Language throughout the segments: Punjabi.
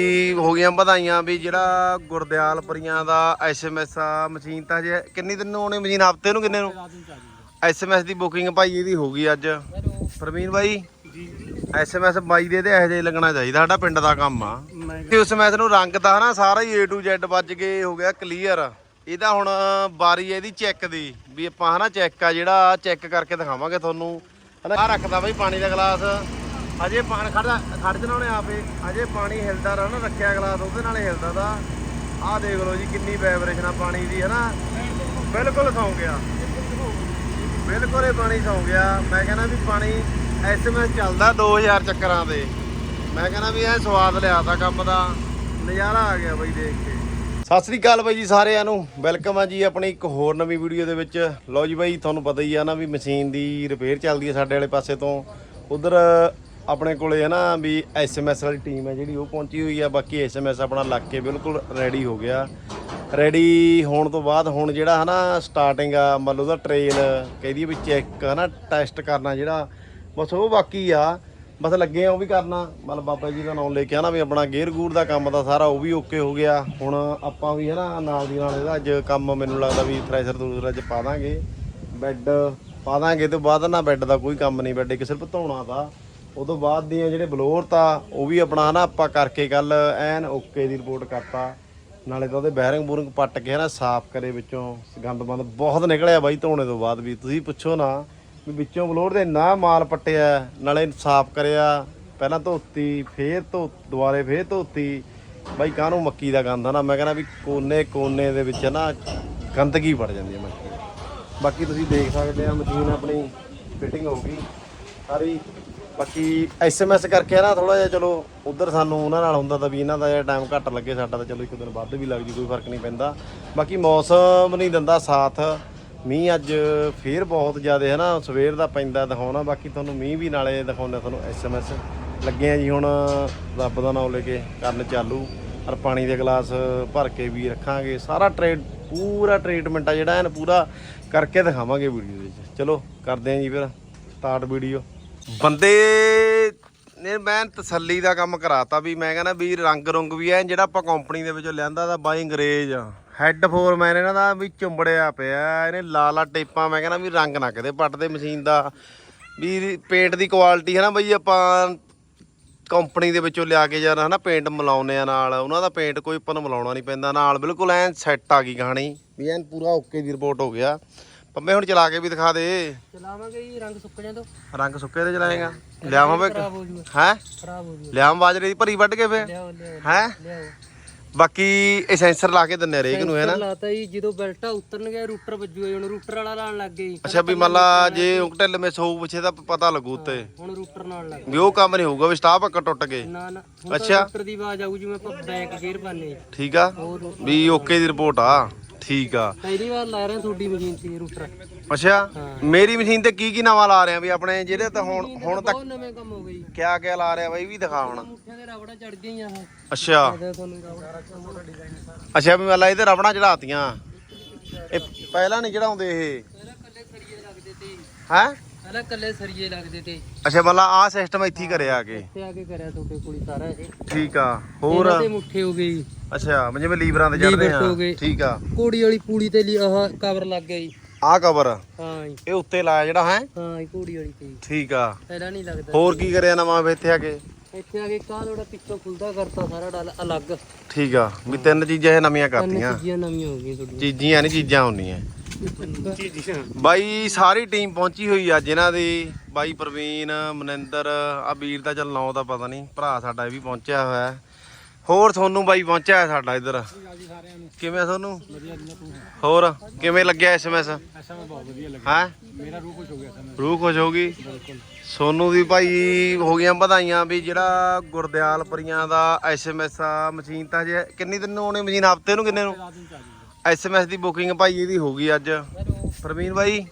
ਜੀ ਹੋ ਗਈਆਂ ਵਧਾਈਆਂ ਵੀ ਜਿਹੜਾ ਗੁਰਦਿਆਲਪੁਰੀਆਂ ਦਾ ਐਸਐਮਐਸ ਆ ਮਸ਼ੀਨ ਤਾਂ ਜੇ ਕਿੰਨੀ ਦਿਨ ਨੂੰ ਆਉਣੀ ਮਸ਼ੀਨ ਹਫ਼ਤੇ ਨੂੰ ਕਿੰਨੇ ਨੂੰ? ਐਸਐਮਐਸ ਦੀ ਬੁਕਿੰਗ ਭਾਈ ਇਹਦੀ ਹੋ ਗਈ ਅੱਜ। ਪ੍ਰਵੀਨ ਬਾਈ? ਐਸਐਮਐਸ ਬਾਈ ਦੇ ਤੇ ਇਹੋ ਜਿਹੇ ਲੱਗਣਾ ਚਾਹੀਦਾ ਸਾਡਾ ਪਿੰਡ ਦਾ ਕੰਮ ਆ। ਤੇ ਉਸ ਮੈਸ ਨੂੰ ਰੰਗ ਤਾਂ ਹਨਾ ਸਾਰਾ ਹੀ A to Z ਵੱਜ ਕੇ ਹੋ ਗਿਆ ਕਲੀਅਰ ਇਹਦਾ ਹੁਣ ਬਾਰੀ ਹੈ ਇਹਦੀ ਚੈੱਕ ਦੀ ਵੀ ਆਪਾਂ ਹਨਾ ਚੈੱਕ ਆ ਜਿਹੜਾ ਚੈੱਕ ਕਰਕੇ ਦਿਖਾਵਾਂਗੇ ਤੁਹਾਨੂੰ। ਹਨਾ ਆ ਰੱਖਦਾ ਬਾਈ ਪਾਣੀ ਦਾ ਗਲਾਸ। ਅਜੇ ਪਾਣੀ ਖੜਦਾ, ਖੜ ਜਣਾ ਉਹਨੇ ਆਪੇ। ਅਜੇ ਪਾਣੀ ਹਿਲਦਾ ਰਹਾ ਰੱਖਿਆ ਗਲਾਸ ਉਹਦੇ ਨਾਲ ਹਿਲਦਾ ਦਾ ਆਹ ਦੇਖ ਲਓ ਜੀ ਕਿੰਨੀ ਵਾਈਬ੍ਰੇਸ਼ਨ ਆ ਪਾਣੀ ਦੀ, ਹਨਾ? ਬਿਲਕੁਲ ਸੌਂ ਗਿਆ। ਬਿਲਕੁਲ ਇਹ ਪਾਣੀ ਸੌਂ ਗਿਆ। ਮੈਂ ਕਹਿੰਦਾ ਵੀ ਪਾਣੀ ਐਸਐਮਐਸ ਚੱਲਦਾ 2000 ਚੱਕਰਾਂ ਦੇ ਮੈਂ ਕਹਿੰਦਾ ਵੀ ਇਹ ਸਵਾਦ ਲਿਆਤਾ ਕੰਮ ਦਾ। ਨਜ਼ਾਰਾ ਆ ਗਿਆ ਬਾਈ ਦੇਖ ਕੇ। ਸਤਿ ਸ੍ਰੀ ਅਕਾਲ ਬਾਈ ਜੀ ਸਾਰਿਆਂ ਨੂੰ। ਵੈਲਕਮ ਆ ਜੀ ਆਪਣੀ ਇੱਕ ਹੋਰ ਨਵੀਂ ਵੀਡੀਓ ਦੇ ਵਿੱਚ। ਲਓ ਜੀ ਬਾਈ, ਤੁਹਾਨੂੰ ਪਤਾ ਹੀ ਆ ਨਾ ਵੀ ਮਸ਼ੀਨ ਦੀ ਰਿਪੇਅਰ ਚੱਲਦੀ ਹੈ ਸਾਡੇ ਵਾਲੇ ਪਾਸੇ ਤੋਂ। ਉਧਰ ਆਪਣੇ ਕੋਲੇ ਹੈ ਨਾ ਵੀ ਐਸਐਮਐਸ ਵਾਲੀ ਟੀਮ ਹੈ ਜਿਹੜੀ, ਉਹ ਪਹੁੰਚੀ ਹੋਈ ਆ। ਬਾਕੀ ਐਸਐਮਐਸ ਆਪਣਾ ਲੱਗ ਕੇ ਬਿਲਕੁਲ ਰੈਡੀ ਹੋ ਗਿਆ। ਰੈਡੀ ਹੋਣ ਤੋਂ ਬਾਅਦ ਹੁਣ ਜਿਹੜਾ ਹਨਾ ਸਟਾਰਟਿੰਗ ਆ, ਮੰਨ ਲਓ ਉਹਦਾ ਟ੍ਰੇਲ ਕਹਿੰਦੀ ਵੀ ਚੈੱਕ ਹਨਾ ਟੈਸਟ ਕਰਨਾ ਜਿਹੜਾ, ਬਸ ਉਹ ਬਾਕੀ ਆ। ਬਸ ਲੱਗੇ ਆ ਉਹ ਵੀ ਕਰਨਾ। ਮਤਲਬ ਬਾਬਾ ਜੀ ਦਾ ਨਾਮ ਲੈ ਕੇ ਆਣਾ ਵੀ ਆਪਣਾ ਗੇਅਰ ਗੂਰ ਦਾ ਕੰਮ ਦਾ ਸਾਰਾ ਉਹ ਵੀ ਓਕੇ ਹੋ ਗਿਆ। ਹੁਣ ਆਪਾਂ ਵੀ ਹਨਾ ਨਾਲ ਦੀ ਨਾਲ ਇਹਦਾ ਅੱਜ ਕੰਮ ਮੈਨੂੰ ਲੱਗਦਾ ਵੀ ਥ੍ਰੈਸ਼ਰ ਦੂਸਰਾ ਅੱਜ ਪਾ ਦਾਂਗੇ। ਬੈੱਡ ਪਾ ਦਾਂਗੇ, ਤੇ ਬਾਅਦ ਨਾ ਬੈੱਡ ਦਾ ਕੋਈ ਕੰਮ ਨਹੀਂ ਬੈੱਡ ਇੱਕ ਸਿਰਫ ਧੋਣਾ ਦਾ ਉਦੋਂ ਬਾਅਦ ਦੀਆਂ ਜਿਹੜੇ ਬਲੋਰ ਤਾਂ ਉਹ ਵੀ ਆਪਣਾ ਨਾ ਆਪਾਂ ਕਰਕੇ ਕੱਲ ਐਨ ਓਕੇ ਦੀ ਰਿਪੋਰਟ ਕਰਤਾ। ਨਾਲੇ ਤਾਂ ਉਹਦੇ ਬੈਰਿੰਗ ਬੂਰਿੰਗ ਪੱਟ ਕੇ ਨਾ ਸਾਫ਼ ਕਰੇ ਵਿੱਚੋਂ ਗੰਦ ਬੰਦ ਬਹੁਤ ਨਿਕਲਿਆ ਬਾਈ ਧੋਣੇ ਤੋਂ ਬਾਅਦ ਵੀ। ਤੁਸੀਂ ਪੁੱਛੋ ਨਾ ਵੀ ਵਿੱਚੋਂ ਬਲੋਰ ਦੇ ਨਾ ਮਾਲ ਪੱਟਿਆ, ਨਾਲੇ ਸਾਫ਼ ਕਰਿਆ, ਪਹਿਲਾਂ ਧੋਤੀ, ਫੇਰ ਧੋ, ਦੁਬਾਰੇ ਫੇਰ ਧੋਤੀ। ਬਾਈ ਕਾਹਨੂੰ ਮੱਕੀ ਦਾ ਗੰਦ ਆ ਨਾ ਮੈਂ ਕਹਿੰਦਾ ਵੀ ਕੋਨੇ ਕੋਨੇ ਦੇ ਵਿੱਚ ਨਾ ਗੰਦਗੀ ਵੜ ਜਾਂਦੀ ਹੈ ਮੱਕੀ ਬਾਕੀ ਤੁਸੀਂ ਦੇਖ ਸਕਦੇ ਆ, ਮਸ਼ੀਨ ਆਪਣੀ ਫਿਟਿੰਗ ਹੋ ਗਈ। ਸਾਰੀ ਬਾਕੀ ਐਸਐਮਐਸ ਕਰਕੇ ਨਾ ਥੋੜਾ ਜਿਹਾ, ਚਲੋ ਉਧਰ ਸਾਨੂੰ ਉਹਨਾਂ ਨਾਲ ਹੁੰਦਾ ਤਾਂ ਵੀ ਇਹਨਾਂ ਦਾ ਜਿਹੜਾ ਟਾਈਮ ਘੱਟ ਲੱਗੇ ਸਾਡਾ ਤਾਂ ਚਲੋ ਇੱਕ ਦਿਨ ਵੱਧ ਵੀ ਲੱਗ ਜੂ ਕੋਈ ਫ਼ਰਕ ਨਹੀਂ ਪੈਂਦਾ। ਬਾਕੀ ਮੌਸਮ ਨਹੀਂ ਦਿੰਦਾ ਸਾਥ। ਮੀਂਹ ਅੱਜ ਫੇਰ ਬਹੁਤ ਜ਼ਿਆਦਾ ਹੈ ਨਾ, ਸਵੇਰ ਦਾ ਪੈਂਦਾ ਦਿਖਾਉਣਾ, ਬਾਕੀ ਤੁਹਾਨੂੰ ਮੀਂਹ ਵੀ ਨਾਲੇ ਦਿਖਾਉਂਦੇ ਤੁਹਾਨੂੰ ਐਸਐਮਐਸ। ਲੱਗੇ ਆ ਜੀ ਹੁਣ, ਰੱਬ ਦਾ ਨਾਮ ਲੈ ਕੇ ਕਰਨ ਚਾਲੂ। ਔਰ ਪਾਣੀ ਦੇ ਗਲਾਸ ਭਰ ਕੇ ਵੀ ਰੱਖਾਂਗੇ। ਸਾਰਾ ਟ੍ਰੇਡ ਪੂਰਾ ਟ੍ਰੀਟਮੈਂਟ ਆ ਜਿਹੜਾ, ਐਨ ਪੂਰਾ ਕਰਕੇ ਦਿਖਾਵਾਂਗੇ ਵੀਡੀਓ ਦੇ ਵਿੱਚ। ਚਲੋ, ਕਰਦੇ ਆਂ ਜੀ ਫਿਰ ਸਟਾਰਟ ਵੀਡੀਓ ਬੰਦੇ ਨੇ ਮੈਂ ਤਸੱਲੀ ਦਾ ਕੰਮ ਕਰਾਤਾ ਵੀ ਮੈਂ ਕਹਿੰਦਾ ਵੀ ਰੰਗ ਰੁੰਗ ਵੀ ਐ, ਜਿਹੜਾ ਆਪਾਂ ਕੰਪਨੀ ਦੇ ਵਿੱਚੋਂ ਲਿਆਂਦਾ ਦਾ ਬਾਈ ਅੰਗਰੇਜ਼ ਹੈੱਡ ਫੋਰਮੈਨ ਇਹਨਾਂ ਦਾ ਵੀ ਚੁੰਬੜਿਆ ਪਿਆ, ਇਹਨੇ ਲਾਲਾ ਟੇਪਾਂ, ਮੈਂ ਕਹਿੰਦਾ ਵੀ ਰੰਗ ਨਾ ਕਿਤੇ ਪੱਟਦੇ ਮਸ਼ੀਨ ਦਾ। ਵੀ ਪੇਂਟ ਦੀ ਕੁਆਲਿਟੀ ਹੈ ਨਾ ਬਈ ਆਪਾਂ ਕੰਪਨੀ ਦੇ ਵਿੱਚੋਂ ਲਿਆ ਕੇ ਯਾਰ ਹਨਾ ਪੇਂਟ ਮਿਲਾਉਨੇ ਆ ਨਾਲ, ਉਹਨਾਂ ਦਾ ਪੇਂਟ ਕੋਈ ਆਪਾਂ ਨੂੰ ਮਿਲਾਉਣਾ ਨਹੀਂ ਪੈਂਦਾ। ਨਾਲ ਬਿਲਕੁਲ ਐਨ ਸੈੱਟ ਆ ਗਈ ਕਹਾਣੀ, ਵੀ ਐਨ ਪੂਰਾ ਓਕੇ ਦੀ ਰਿਪੋਰਟ ਹੋ ਗਿਆ। ਪੰਮੇ ਹੁਣ ਚਲਾ ਕੇ ਵੀ ਦਿਖਾ ਦੇ। ਚਲਾਵਾਂਗੇ ਜੀ ਰੰਗ ਸੁੱਕ ਜਾਂ ਤੋਂ। ਰੰਗ ਸੁੱਕੇ ਤੇ ਚਲਾਏਗਾ। ਲਿਆਵਾਂ ਵੇ ਖਰਾਬ ਹੋ ਜੂਗਾ। ਹੈ? ਖਰਾਬ ਹੋ ਜੂਗਾ। ਲਿਆਵਾਂ ਬਾਜਰੇ ਦੀ ਭਰੀ ਵੱਢ ਕੇ ਫੇ ਲਿਆਓ ਲਿਆਓ। ਹੈ? ਲਿਆਓ। ਬਾਕੀ ਇਹ ਸੈਂਸਰ ਲਾ ਕੇ ਦਿੰਨੇ ਰੇਕ ਨੂੰ ਹੈ ਨਾ? ਲਾਤਾ ਜੀ ਜਦੋਂ ਬੈਲਟਾ ਉਤਰਨ ਗਿਆ ਰੂਟਰ ਵੱਜੂਗਾ ਜੀ, ਹੁਣ ਰੂਟਰ ਵਾਲਾ ਲਾਣ ਲੱਗ ਜੀ। ਅੱਛਾ ਵੀ ਮੰਨ ਲਾ ਜੇ ਪਿੱਛੇ ਤਾਂ ਪਤਾ ਲੱਗੂ ਉੱਤੇ। ਹੁਣ ਰੂਟਰ ਨਾਲ ਲੱਗ ਵੀ ਉਹ ਕੰਮ ਨਹੀਂ ਹੋਊਗਾ ਵੀ ਸਟਾਪ ਅੱਕ ਟੁੱਟ ਗਏ। ਨਾ ਨਾ ਹੁਣ ਅੱਛਾ। ਰੂਟਰ ਦੀ ਆਵਾਜ਼ ਆਊ ਜਿਵੇਂ ਆਪਾਂ ਬੈਕ ਗੇਅਰ ਪਾਣੇ ਠੀਕ ਆ। ਹੋਰ ਵੀ ਓਕੇ ਦੀ ਰਿਪੋਰਟ ਆ। ਠੀਕ ਆ। ਪਹਿਲੀ ਵਾਰ ਲਾ ਰਹੇ ਤੁਹਾਡੀ ਮਸ਼ੀਨ ਤੇ ਰੂਟਰ ਅੱਛਾ। ਮੇਰੀ ਮਸ਼ੀਨ ਤੇ ਕੀ ਕੀ ਨਵਾਂ ਲਾ ਰਹੇ ਆ ਵੀ ਆਪਣੇ ਜਿਹੜੇ ਤਾਂ ਹੁਣ ਹੁਣ ਤੱਕ ਬਹੁਤ ਨਵੇਂ ਕੰਮ ਹੋ ਗਏ ਜੀ। ਕਿਆ ਕਿਆ ਲਾ ਰਿਹਾ ਬਾਈ? ਵੀ ਦਿਖਾ ਹੁਣ। ਮੁੱਠਿਆਂ ਦੇ ਰਬੜਾ ਚੜ ਗਈਆਂ ਉਹ। ਅੱਛਾ। ਇਹਦਾ ਤੁਹਾਨੂੰ ਰਬੜਾ ਡਿਜ਼ਾਈਨ ਅੱਛਾ ਵੀ ਮੱਲਾ ਇਹਦੇ ਰਬੜਾਂ ਚੜਾਤੀਆਂ ਇਹ ਪਹਿਲਾਂ ਨਹੀਂ ਚੜਾਉਂਦੇ ਇਹ। ਪਹਿਲਾਂ ਕੱਲੇ ਸਰੀਏ ਲੱਗਦੇ ਤੇ। ਹੈ? ਪਹਿਲਾਂ ਕੱਲੇ ਸਰੀਏ ਲੱਗਦੇ ਤੇ। ਅੱਛਾ ਮੱਲਾ ਆ ਸਿਸਟਮ ਇੱਥੇ ਹੀ ਕਰਿਆ ਆ ਕੇ। ਇੱਥੇ ਆ ਕੇ ਕਰਿਆ ਤੁਹਾਡੇ ਕੋਲ ਸਾਰਾ ਇਹ। ਠੀਕ ਆ ਹੋਰ? ਇਹਨਾਂ ਤੇ ਮੁੱਠੇ ਹੋ ਗਏ ਜੀ। ਅੱਛਾ ਜਿਵੇਂ ਲੀਵਰਾਂ ਤੇ ਚੜਦੇ ਲੀਵਰ ਆ। ਗਏ। ਠੀਕ ਆ। ਘੋੜੀ ਵਾਲੀ ਪੂੜੀ ਤੇ ਲਈ ਆਹ ਕਵਰ ਲੱਗ ਗਿਆ ਜੀ। ਆ ਕਵਰ ਹਾਂ ਜੀ। ਇਹ ਉੱਤੇ ਲਾਇਆ ਜਿਹੜਾ ਹੈ? ਹਾਂ ਇਹ ਘੋੜੀ ਵਾਲੀ ਤੇ। ਜੀ। ਠੀਕ ਆ। ਪਹਿਲਾਂ ਨਹੀਂ ਲੱਗਦਾ। ਹੋਰ ਕੀ ਕਰਿਆ ਨਵਾਂ ਵੇ ਇੱਥੇ ਆ ਕੇ? ਇੱਥੇ ਆ ਕੇ ਕਾਹ ਥੋੜਾ ਪਿੱਛੋਂ ਖੁੱਲਦਾ ਕਰਤਾ ਸਾਰਾ ਡਲ ਅਲੱਗ। ਠੀਕ ਆ ਵੀ ਤਿੰਨ ਚੀਜ਼ਾਂ ਇਹ ਨਵੀਆਂ ਕਰਤੀਆਂ। ਚੀਜ਼ਾਂ ਨਵੀਆਂ ਹੋ ਗਈਆਂ ਤੁਹਾਡੀਆਂ। ਚੀਜ਼ੀਆਂ ਨਹੀਂ ਚੀਜ਼ਾਂ ਹੁੰਦੀਆਂ। ਬਾਈ ਸਾਰੀ ਟੀਮ ਪਹੁੰਚੀ ਹੋਈ ਆ ਜਿਨ੍ਹਾਂ ਦੀ। ਬਾਈ ਪ੍ਰਵੀਨ ਮਨਿੰਦਰ ਆ ਵੀਰ ਦਾ ਚੱਲ ਨਾਂ ਦਾ ਪਤਾ ਨਹੀਂ। ਭਰਾ ਸਾਡਾ ਇਹ ਵੀ ਪਹੁੰਚਿਆ ਹੋਇਆ। ਹੋਰ ਤੁਹਾਨੂੰ ਬਾਈ ਪਹੁੰਚਿਆ ਹੈ ਸਾਡਾ ਇੱਧਰ। ਕਿਵੇਂ ਆ ਤੁਹਾਨੂੰ ਹੋਰ ਕਿਵੇਂ ਲੱਗਿਆ ਐਸਐਮਐਸ ਐਸਾ? ਬਹੁਤ ਵਧੀਆ ਲੱਗਾ ਹੈ? ਮੇਰਾ ਰੂਹ ਖੁਸ਼ ਹੋ ਗਿਆ ਰੂਹ ਖੁਸ਼ ਹੋ ਗਈ? ਸੋਨੂੰ ਦੀ ਭਾਈ ਹੋ ਗਈਆਂ ਵਧਾਈਆਂ ਵੀ ਜਿਹੜਾ ਗੁਰਦਿਆਲਪੁਰੀਆਂ ਦਾ ਐਸਐਮਐਸ ਆ ਮਸ਼ੀਨ ਤਾਂ ਜੇ ਕਿੰਨੀ ਦਿਨ ਨੂੰ ਆਉਣੀ ਮਸ਼ੀਨ? ਹਫ਼ਤੇ ਨੂੰ ਕਿੰਨੇ ਨੂੰ? ਐਸਐਮਐਸ ਦੀ ਬੁਕਿੰਗ ਭਾਈ ਇਹਦੀ ਹੋ ਗਈ ਅੱਜ। ਪ੍ਰਵੀਨ ਭਾਈ?